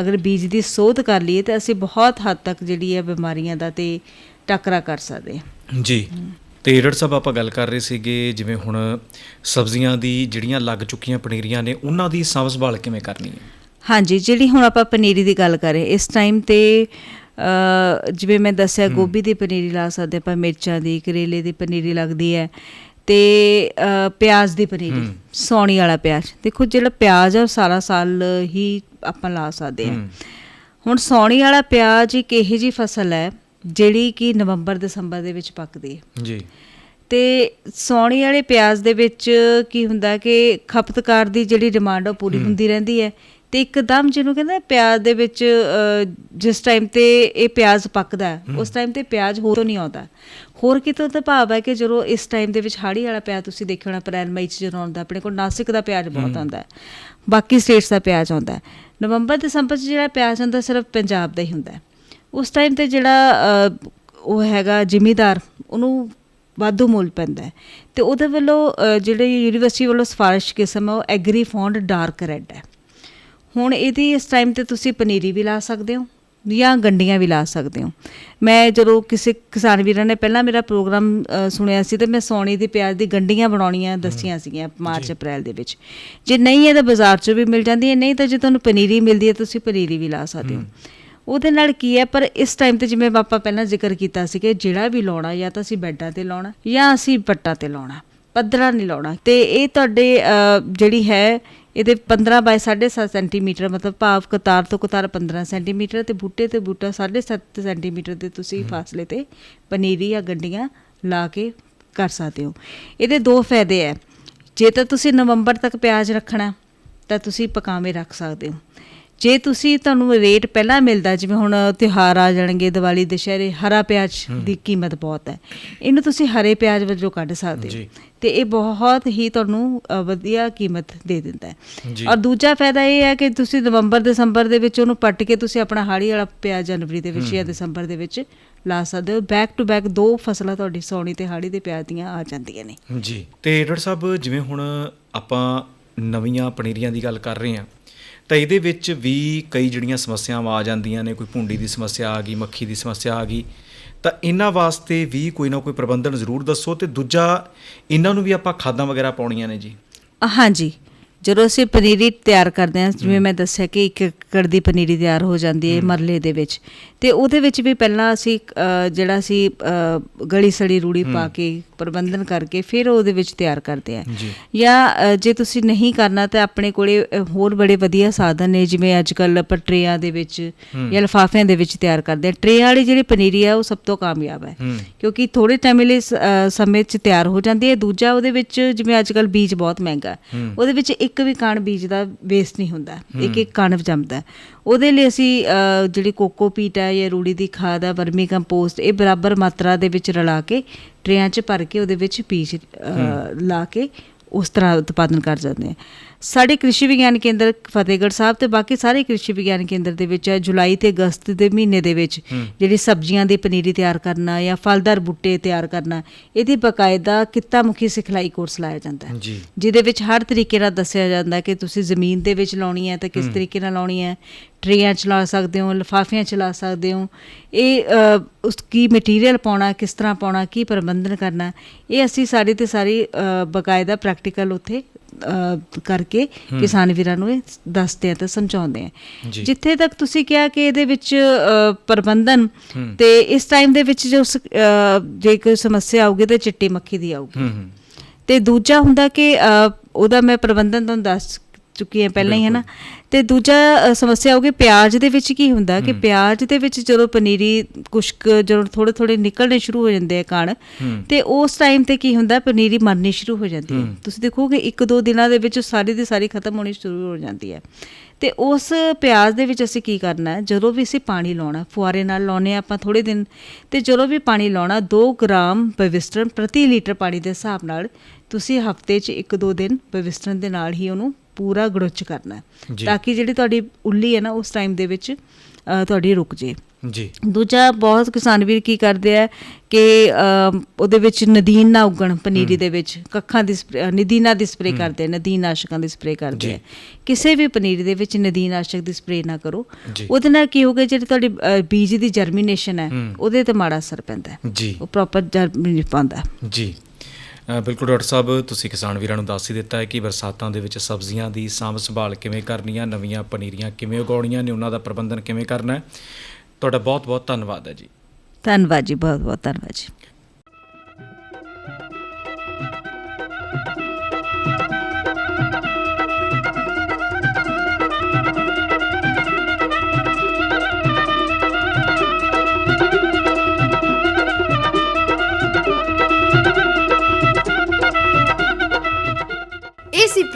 ਅਗਰ ਬੀਜ ਦੀ ਸੋਧ ਕਰ ਲਈਏ ਤਾਂ ਅਸੀਂ ਬਹੁਤ ਹੱਦ ਤੱਕ ਜਿਹੜੀ ਹੈ ਬਿਮਾਰੀਆਂ ਦਾ ਤੇ ਟੱਕਰਾ ਕਰ ਸਕਦੇ ਹਾਂ। ਜੀ। ਤੇ ਏਡਰ ਸਾਹਿਬ ਆਪਾਂ ਗੱਲ ਕਰ ਰਹੇ ਸੀਗੇ ਜਿਵੇਂ ਹੁਣ ਸਬਜ਼ੀਆਂ ਦੀ ਜਿਹੜੀਆਂ ਲੱਗ ਚੁੱਕੀਆਂ ਪਨੀਰੀਆਂ ਨੇ ਉਹਨਾਂ ਦੀ ਸਾਂਭ ਸੰਭਾਲ ਕਿਵੇਂ ਕਰਨੀ ਹੈ? ਹਾਂਜੀ ਜਿਹੜੀ ਹੁਣ ਆਪਾਂ ਪਨੀਰੀ ਦੀ ਗੱਲ ਕਰੇ ਇਸ ਟਾਈਮ ਤੇ ਜਿਵੇਂ ਮੈਂ ਦੱਸਿਆ ਗੋਭੀ ਦੀ ਪਨੀਰੀ ਲਾ ਸਕਦੇ ਆਪਾਂ ਮਿਰਚਾਂ ਦੀ ਕਰੇਲੇ ਦੀ ਪਨੀਰੀ ਲੱਗਦੀ ਹੈ ਤੇ ਪਿਆਜ਼ ਦੀ ਪਨੀਰੀ ਸੌਣੀ ਵਾਲਾ ਪਿਆਜ਼। ਦੇਖੋ ਜਿਹੜਾ ਪਿਆਜ਼ ਆ ਉਹ ਸਾਰਾ ਸਾਲ ਹੀ ਆਪਾਂ ਲਾ ਸਕਦੇ ਹਾਂ। ਹੁਣ ਸੌਣੀ ਵਾਲਾ ਪਿਆਜ਼ ਇੱਕ ਇਹੋ ਜੀ ਫਸਲ ਹੈ ਜਿਹੜੀ ਕਿ ਨਵੰਬਰ ਦਸੰਬਰ ਦੇ ਵਿੱਚ ਪੱਕਦੀ ਹੈ। ਜੀ। ਤੇ ਸੌਣੀ ਵਾਲੇ ਪਿਆਜ਼ ਦੇ ਵਿੱਚ ਕੀ ਹੁੰਦਾ ਕਿ ਖਪਤਕਾਰ ਦੀ ਜਿਹੜੀ ਡਿਮਾਂਡ ਉਹ ਪੂਰੀ ਹੁੰਦੀ ਰਹਿੰਦੀ ਹੈ ਤੇ ਇੱਕਦਮ ਜਿਹਨੂੰ ਕਹਿੰਦੇ ਪਿਆਜ਼ ਦੇ ਵਿੱਚ ਜਿਸ ਟਾਈਮ ਤੇ ਇਹ ਪਿਆਜ਼ ਪੱਕਦਾ ਉਸ ਟਾਈਮ ਤੇ ਪਿਆਜ਼ ਹੋਰ ਨਹੀਂ ਆਉਂਦਾ। ਹੋਰ ਕਿਤੋਂ ਤਾਂ ਭਾਵ ਹੈ ਕਿ ਜਦੋਂ ਇਸ ਟਾਈਮ ਦੇ ਵਿੱਚ ਹਾੜੀ ਵਾਲਾ ਪਿਆਜ਼ ਤੁਸੀਂ ਦੇਖਿਆ ਹੋਣਾ ਅਪ੍ਰੈਲ ਮਈ ਚ ਜਦੋਂ ਆਉਂਦਾ ਆਪਣੇ ਕੋਲ ਨਾਸਿਕ ਦਾ ਪਿਆਜ਼ ਬਹੁਤ ਆਉਂਦਾ ਬਾਕੀ ਸਟੇਟਸ ਦਾ ਪਿਆਜ਼ ਆਉਂਦਾ ਨਵੰਬਰ ਦਸੰਬਰ ਚ ਜਿਹੜਾ ਪਿਆਜ਼ ਆਉਂਦਾ ਸਿਰਫ ਪੰਜਾਬ ਦਾ ਹੀ ਹੁੰਦਾ ਹੈ। ਉਸ ਟਾਈਮ ਤੇ ਜਿਹੜਾ ਉਹ ਹੈਗਾ ਜ਼ਿਮੀਦਾਰ ਉਹਨੂੰ ਵਾਧੂ ਮੁੱਲ ਪੈਂਦਾ ਹੈ। ਤੇ ਉਹਦੇ ਵੱਲੋਂ ਜਿਹੜੇ ਯੂਨੀਵਰਸਿਟੀ ਵੱਲੋਂ ਸਿਫਾਰਿਸ਼ ਕਿਸਮ ਹੈ ਉਹ ਐਗਰੀ ਫੌਂਡ ਡਾਰਕ ਰੈੱਡ ਹੈ। ਹੁਣ ਇਹਦੀ ਇਸ ਟਾਈਮ ਤੇ ਤੁਸੀਂ ਪਨੀਰੀ ਵੀ ਲਾ ਸਕਦੇ ਹੋ ਜਾਂ ਗੰਡੀਆਂ ਵੀ ਲਾ ਸਕਦੇ ਹੋ। ਮੈਂ ਜਦੋਂ ਕਿਸੇ ਕਿਸਾਨ ਵੀਰਾਂ ਨੇ ਪਹਿਲਾਂ ਮੇਰਾ ਪ੍ਰੋਗਰਾਮ ਸੁਣਿਆ ਸੀ ਤੇ ਮੈਂ ਸੌਣੀ ਦੇ ਪਿਆਜ਼ ਦੀ ਗੰਡੀਆਂ ਬਣਾਉਣੀਆਂ ਦੱਸੀਆਂ ਸੀਗੀਆਂ ਮਾਰਚ ਅਪ੍ਰੈਲ ਦੇ ਵਿੱਚ। ਜੇ ਨਹੀਂ ਹੈ ਤਾਂ ਬਾਜ਼ਾਰ 'ਚੋਂ ਵੀ ਮਿਲ ਜਾਂਦੀ ਹੈ ਨਹੀਂ ਤਾਂ ਜੇ ਤੁਹਾਨੂੰ ਪਨੀਰੀ ਮਿਲਦੀ ਹੈ ਤੁਸੀਂ ਪਨੀਰੀ ਵੀ ਲਾ ਸਕਦੇ ਹੋ। ਉਹਦੇ ਨਾਲ ਕੀ ਹੈ? ਪਰ ਇਸ ਟਾਈਮ ਤੇ ਜਿਵੇਂ ਆਪਾਂ ਪਹਿਲਾਂ ਜ਼ਿਕਰ ਕੀਤਾ ਸੀ ਕਿ ਜਿਹੜਾ ਵੀ ਲਾਉਣਾ ਜਾਂ ਤਾਂ ਅਸੀਂ ਬੈੱਡਾਂ ਤੇ ਲਾਉਣਾ ਜਾਂ ਅਸੀਂ ਪੱਟਾਂ ਤੇ ਲਾਉਣਾ ਪੱਧਰਾ ਨਹੀਂ ਲਾਉਣਾ। ਤੇ ਇਹ ਤੁਹਾਡੇ ਜਿਹੜੀ ਹੈ ਇਹਦੇ 15 ਬਾਈ 7.5 ਸੈਂਟੀਮੀਟਰ ਮਤਲਬ ਭਾਵ ਕਤਾਰ ਤੋਂ ਕਤਾਰ 15 ਸੈਂਟੀਮੀਟਰ ਤੇ ਬੂਟੇ ਤੇ ਬੂਟਾ 7.5 ਸੈਂਟੀਮੀਟਰ ਦੇ ਤੁਸੀਂ ਫਾਸਲੇ ਤੇ ਪਨੀਰੀ ਜਾਂ ਗੰਡੀਆਂ ਲਾ ਕੇ ਕਰ ਸਕਦੇ ਹੋ। ਇਹਦੇ ਦੋ ਫਾਇਦੇ ਹੈ। ਜੇ ਤਾਂ ਤੁਸੀਂ ਨਵੰਬਰ ਤੱਕ ਪਿਆਜ਼ ਰੱਖਣਾ ਤਾਂ ਤੁਸੀਂ ਪਕਾਵੇਂ ਰੱਖ ਸਕਦੇ ਹੋ। ਜੇ ਤੁਸੀਂ ਤੁਹਾਨੂੰ ਰੇਟ ਪਹਿਲਾਂ ਮਿਲਦਾ ਜਿਵੇਂ ਹੁਣ ਤਿਉਹਾਰ ਆ ਜਾਣਗੇ ਦੀਵਾਲੀ ਦੁਸ਼ਹਿਰੇ ਹਰਾ ਪਿਆਜ਼ ਦੀ ਕੀਮਤ ਬਹੁਤ ਹੈ। ਇਹਨੂੰ ਤੁਸੀਂ ਹਰੇ ਪਿਆਜ਼ ਵਜੋਂ ਕੱਢ ਸਕਦੇ। ਹੋ। ਤੇ ਇਹ ਬਹੁਤ ਹੀ ਤੁਹਾਨੂੰ ਵਧੀਆ ਕੀਮਤ ਦੇ ਦਿੰਦਾ ਹੈ। ਔਰ ਦੂਜਾ ਫਾਇਦਾ ਇਹ ਹੈ ਕਿ ਤੁਸੀਂ ਨਵੰਬਰ ਦਸੰਬਰ ਦੇ ਵਿੱਚ ਉਹਨੂੰ ਪੱਟ ਕੇ ਤੁਸੀਂ ਆਪਣਾ ਹਾੜੀ ਵਾਲਾ ਪਿਆਜ਼ ਜਨਵਰੀ ਦੇ ਵਿੱਚ ਜਾਂ ਦਸੰਬਰ ਦੇ ਵਿੱਚ ਲਾ ਸਕਦੇ ਹੋ। ਬੈਕ ਟੂ ਬੈਕ ਦੋ ਫਸਲਾਂ ਤੁਹਾਡੀ ਸੌਣੀ ਤੇ ਹਾੜੀ ਦੇ ਪਿਆਜ਼ ਦੀਆਂ ਆ ਜਾਂਦੀਆਂ ਨੇ। ਜੀ। ਤੇ ਏਡਰ ਸਾਹਿਬ ਜਿਵੇਂ ਹੁਣ ਆਪਾਂ ਨਵੀਆਂ ਪਨੀਰੀਆਂ ਦੀ ਗੱਲ ਕਰ ਰਹੇ ਹਾਂ ਤਾਂ ਇਹਦੇ ਵਿੱਚ ਵੀ ਕਈ ਜਿਹੜੀਆਂ ਸਮੱਸਿਆਵਾਂ ਆ ਜਾਂਦੀਆਂ ਨੇ ਕੋਈ ਭੁੰਡੀ ਦੀ ਸਮੱਸਿਆ ਆ ਗਈ ਮੱਖੀ ਦੀ ਸਮੱਸਿਆ ਆ ਗਈ ਤਾਂ ਇਹਨਾਂ ਵਾਸਤੇ ਵੀ ਕੋਈ ਨਾ ਕੋਈ ਪ੍ਰਬੰਧਨ ਜ਼ਰੂਰ ਦੱਸੋ ਤੇ ਦੂਜਾ ਇਹਨਾਂ ਨੂੰ ਵੀ ਆਪਾਂ ਖਾਦਾਂ ਵਗੈਰਾ ਪਾਉਣੀਆਂ ਨੇ ਜੀ। ਹਾਂਜੀ। ਜਦੋਂ ਅਸੀਂ ਪਨੀਰੀ ਤਿਆਰ ਕਰਦੇ ਹਾਂ ਜਿਵੇਂ ਮੈਂ ਦੱਸਿਆ ਕਿ ਇੱਕ ਏਕੜ ਦੀ ਪਨੀਰੀ ਤਿਆਰ ਹੋ ਜਾਂਦੀ ਹੈ ਮਰਲੇ ਦੇ ਵਿੱਚ ਤੇ ਉਹਦੇ ਵਿੱਚ ਵੀ ਪਹਿਲਾਂ ਅਸੀਂ ਅ, ਜਿਹੜਾ ਅਸੀਂ ਅ, ਗਲੀ ਸੜੀ ਰੂੜੀ ਪਾ ਕੇ ਪ੍ਰਬੰਧਨ ਕਰਕੇ ਫਿਰ ਉਹਦੇ ਵਿੱਚ ਤਿਆਰ ਕਰਦੇ ਹਾਂ ਜੀ। ਜਾਂ ਤੁਸੀਂ ਨਹੀਂ ਕਰਨਾ ਤਾਂ ਆਪਣੇ ਕੋਲੇ ਹੋਰ ਬੜੇ ਵਧੀਆ ਸਾਧਨ ਨੇ ਜਿਵੇਂ ਅੱਜ ਕੱਲ ਟਰੇਆਂ ਦੇ ਵਿੱਚ ਜਾਂ ਲਿਫਾਫਿਆਂ ਦੇ ਵਿੱਚ ਤਿਆਰ ਕਰਦੇ ਆ। ਟਰੇ ਵਾਲੀ ਜਿਹੜੀ ਪਨੀਰੀ ਆ ਉਹ ਸਭ ਤੋਂ ਕਾਮਯਾਬ ਹੈ। ਕਿਉਂਕਿ ਥੋੜੇ ਟਾਈਮ ਲਈ ਸਮੇਂ 'ਚ ਤਿਆਰ ਹੋ ਜਾਂਦੀ ਹੈ। ਦੂਜਾ ਉਹਦੇ ਵਿੱਚ ਜਿਵੇਂ ਅੱਜ ਕੱਲ ਬੀਜ ਬਹੁਤ ਮਹਿੰਗਾ। ਉਹਦੇ ਵਿੱਚ ਇੱਕ ਵੀ ਕਣ ਬੀਜ ਦਾ ਵੇਸਟ ਨਹੀਂ ਹੁੰਦਾ। ਇੱਕ ਇੱਕ ਕਣ ਜੰਮਦਾ। ਉਹਦੇ ਲਈ ਅਸੀਂ ਜਿਹੜੀ ਕੋਕੋਪੀਟ ਹੈ ਜਾਂ ਰੂੜੀ ਦੀ ਖਾਦ ਹੈ ਵਰਮੀ ਕੰਪੋਸਟ ਇਹ ਬਰਾਬਰ ਮਾਤਰਾ ਦੇ ਵਿੱਚ ਰਲਾ ਕੇ ਟਰੇਆਂ 'ਚ ਭਰ ਕੇ ਉਹਦੇ ਵਿੱਚ ਅ, ਲਾ ਕੇ ਉਸ ਤਰ੍ਹਾਂ ਉਤਪਾਦਨ ਕਰ ਜਾਂਦੇ ਆ। ਸਾਡੇ ਕ੍ਰਿਸ਼ੀ ਵਿਗਿਆਨ ਕੇਂਦਰ ਫਤਿਹਗੜ੍ਹ ਸਾਹਿਬ ਤੇ ਬਾਕੀ ਸਾਰੇ ਕ੍ਰਿਸ਼ੀ ਵਿਗਿਆਨ ਕੇਂਦਰ ਦੇ ਵਿੱਚ ਜੁਲਾਈ ਤੇ ਅਗਸਤ ਦੇ ਮਹੀਨੇ ਦੇ ਵਿੱਚ ਜਿਹੜੀ ਸਬਜ਼ੀਆਂ ਦੀ ਪਨੀਰੀ ਤਿਆਰ ਕਰਨਾ ਜਾਂ ਫਲਦਾਰ ਬੂਟੇ ਤਿਆਰ ਕਰਨਾ ਇਹਦੀ ਬਕਾਇਦਾ ਕਿੱਤਾ ਮੁਖੀ ਸਿਖਲਾਈ ਕੋਰਸ ਲਾਇਆ ਜਾਂਦਾ ਹੈ। ਜਿਹਦੇ ਵਿੱਚ ਹਰ ਤਰੀਕੇ ਨਾਲ ਦੱਸਿਆ ਜਾਂਦਾ ਹੈ ਕਿ ਤੁਸੀਂ ਜ਼ਮੀਨ ਦੇ ਵਿੱਚ ਲਾਉਣੀ ਹੈ ਤਾਂ ਕਿਸ ਤਰੀਕੇ ਨਾਲ ਲਾਉਣੀ ਹੈ ਟਰੇਆਂ ਚ ਲਾ ਸਕਦੇ ਹੋ ਲਿਫਾਫਿਆਂ ਚ ਲਾ ਸਕਦੇ ਹੋ। ਇਹ ਉਸ ਕੀ ਮਟੀਰੀਅਲ ਪਾਉਣਾ ਕਿਸ ਤਰ੍ਹਾਂ ਪਾਉਣਾ ਕੀ ਪ੍ਰਬੰਧਨ ਕਰਨਾ ਇਹ ਅਸੀਂ ਸਾਰੀ ਤੇ ਸਾਰੀ ਬਕਾਇਦਾ ਪ੍ਰੈਕਟੀਕਲ ਉੱਥੇ ਕਰਕੇ ਕਿਸਾਨ ਵੀਰਾਂ ਨੂੰ ਇਹ ਦੱਸਦੇ ਆ ਤੇ ਸਮਝਾਉਂਦੇ ਆ। ਜਿੱਥੇ ਤੱਕ ਤੁਸੀਂ ਕਿਹਾ ਕਿ ਇਹਦੇ ਵਿੱਚ ਪ੍ਰਬੰਧਨ ਤੇ ਇਸ ਟਾਈਮ ਦੇ ਵਿੱਚ ਜੋ ਜੇ ਕੋਈ ਸਮੱਸਿਆ ਆਊਗੀ ਤੇ ਚਿੱਟੀ ਮੱਖੀ ਦੀ ਆਊਗੀ। ਤੇ ਦੂਜਾ ਹੁੰਦਾ ਕਿ ਉਹਦਾ ਮੈਂ ਪ੍ਰਬੰਧਨ ਤੁਹਾਨੂੰ ਦੱਸ ਚੁੱਕੀ ਹਾਂ ਪਹਿਲਾਂ ਹੀ ਹੈ ਨਾ? ਤੇ ਦੂਜਾ ਸਮੱਸਿਆ ਹੋ ਗਈ ਪਿਆਜ਼ ਦੇ ਵਿੱਚ ਕੀ ਹੁੰਦਾ ਕਿ ਪਿਆਜ਼ ਦੇ ਵਿੱਚ ਜਦੋਂ ਪਨੀਰੀ ਕੁਸ਼ਕ ਜਦੋਂ ਥੋੜੇ ਥੋੜੇ ਨਿਕਲਣੇ ਸ਼ੁਰੂ ਹੋ ਜਾਂਦੇ ਆ ਕਣ ਤੇ ਉਸ ਟਾਈਮ ਤੇ ਕੀ ਹੁੰਦਾ ਪਨੀਰੀ ਮਰਨੀ ਸ਼ੁਰੂ ਹੋ ਜਾਂਦੀ ਹੈ। ਤੁਸੀਂ ਦੇਖੋਗੇ ਇੱਕ ਦੋ ਦਿਨਾਂ ਦੇ ਵਿੱਚ ਸਾਰੀ ਦੀ ਸਾਰੀ ਖਤਮ ਹੋਣੀ ਸ਼ੁਰੂ ਹੋ ਜਾਂਦੀ ਹੈ। ਤੇ ਉਸ ਪਿਆਜ਼ ਦੇ ਵਿੱਚ ਅਸੀਂ ਕੀ ਕਰਨਾ ਹੈ? ਜਦੋਂ ਵੀ ਅਸੀਂ ਪਾਣੀ ਲਾਉਣਾ ਫੁਆਰੇ ਨਾਲ ਲਾਉਨੇ ਆ ਆਪਾਂ ਥੋੜੇ ਦਿਨ ਤੇ ਜਦੋਂ ਵੀ ਪਾਣੀ ਲਾਉਣਾ 2 ਗ੍ਰਾਮ ਪਵਿਸਟਰਨ ਪ੍ਰਤੀ ਲੀਟਰ ਪਾਣੀ ਦੇ ਹਿਸਾਬ ਨਾਲ ਤੁਸੀਂ ਹਫ਼ਤੇ 'ਚ ਇੱਕ ਦੋ ਦਿਨ ਪਵਿਸਟਰਨ ਦੇ ਨਾਲ ਹੀ ਉਹਨੂੰ ਪੂਰਾ ਗੜੁੱਚ ਕਰਨਾ। ਤਾਂ ਕਿ ਜਿਹੜੀ ਤੁਹਾਡੀ ਉੱਲੀ ਹੈ ਨਾ ਉਸ ਟਾਈਮ ਦੇ ਵਿੱਚ ਤੁਹਾਡੀ ਰੁਕ ਜੇ। ਜੀ। ਦੂਜਾ ਬਹੁਤ ਕਿਸਾਨ ਵੀਰ ਕੀ ਕਰਦੇ ਆ ਕਿ ਉਹਦੇ ਵਿੱਚ ਨਦੀਨ ਨਾ ਉਗਣ ਪਨੀਰੀ ਦੇ ਵਿੱਚ। ਕੱਖਾਂ ਦੀ ਨਦੀਨਾਂ ਦੀ ਸਪਰੇ ਕਰਦੇ ਨਦੀਨ ਨਾਸ਼ਕਾਂ ਦੀ ਸਪਰੇ ਕਰਦੇ। ਆ। ਕਿਸੇ ਵੀ ਪਨੀਰੀ ਦੇ ਵਿੱਚ ਨਦੀਨ ਨਾਸ਼ਕ ਦੀ ਸਪਰੇ ਨਾ ਕਰੋ। ਉਹਦੇ ਨਾਲ ਕੀ ਹੋਗਾ ਜਿਹੜੀ ਤੁਹਾਡੀ ਬੀਜ ਦੀ ਜਰਮੀਨੇਸ਼ਨ ਹੈ। ਉਹਦੇ ਤੇ ਮਾੜਾ ਅਸਰ ਪੈਂਦਾ ਹੈ। ਉਹ ਪ੍ਰੋਪਰ ਜਰਮੀ ਨਹੀਂ ਪਾਉਂਦਾ। ਜੀ। ਬਿਲਕੁਲ ਡਾਕਟਰ ਸਾਹਿਬ, ਤੁਸੀਂ ਕਿਸਾਨ ਵੀਰਾਂ ਨੂੰ ਦੱਸ ਹੀ ਦਿੱਤਾ ਹੈ ਕਿ ਬਰਸਾਤਾਂ ਦੇ ਵਿੱਚ ਸਬਜ਼ੀਆਂ ਦੀ ਸਾਂਭ ਸੰਭਾਲ ਕਿਵੇਂ ਕਰਨੀ ਆ ਨਵੀਆਂ ਪਨੀਰੀਆਂ ਕਿਵੇਂ ਉਗਾਉਣੀਆਂ ਨੇ, ਉਹਨਾਂ ਦਾ ਪ੍ਰਬੰਧਨ ਕਿਵੇਂ ਕਰਨਾ ਹੈ। ਤੁਹਾਡਾ ਬਹੁਤ ਬਹੁਤ ਧੰਨਵਾਦ ਹੈ ਜੀ। ਧੰਨਵਾਦ ਜੀ ਬਹੁਤ ਬਹੁਤ ਧੰਨਵਾਦ ਜੀ।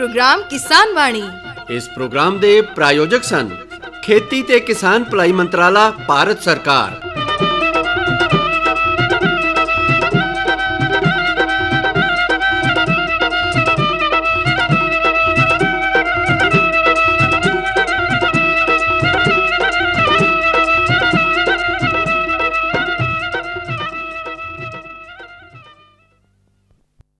ਪ੍ਰੋਗਰਾਮ ਕਿਸਾਨ ਵਾਣੀ ਇਸ ਪ੍ਰੋਗਰਾਮ ਦੇ ਪ੍ਰਾਯੋਜਕ ਸਨ ਖੇਤੀ ਤੇ ਕਿਸਾਨ ਭਲਾਈ ਮੰਤਰਾਲਾ ਭਾਰਤ ਸਰਕਾਰ।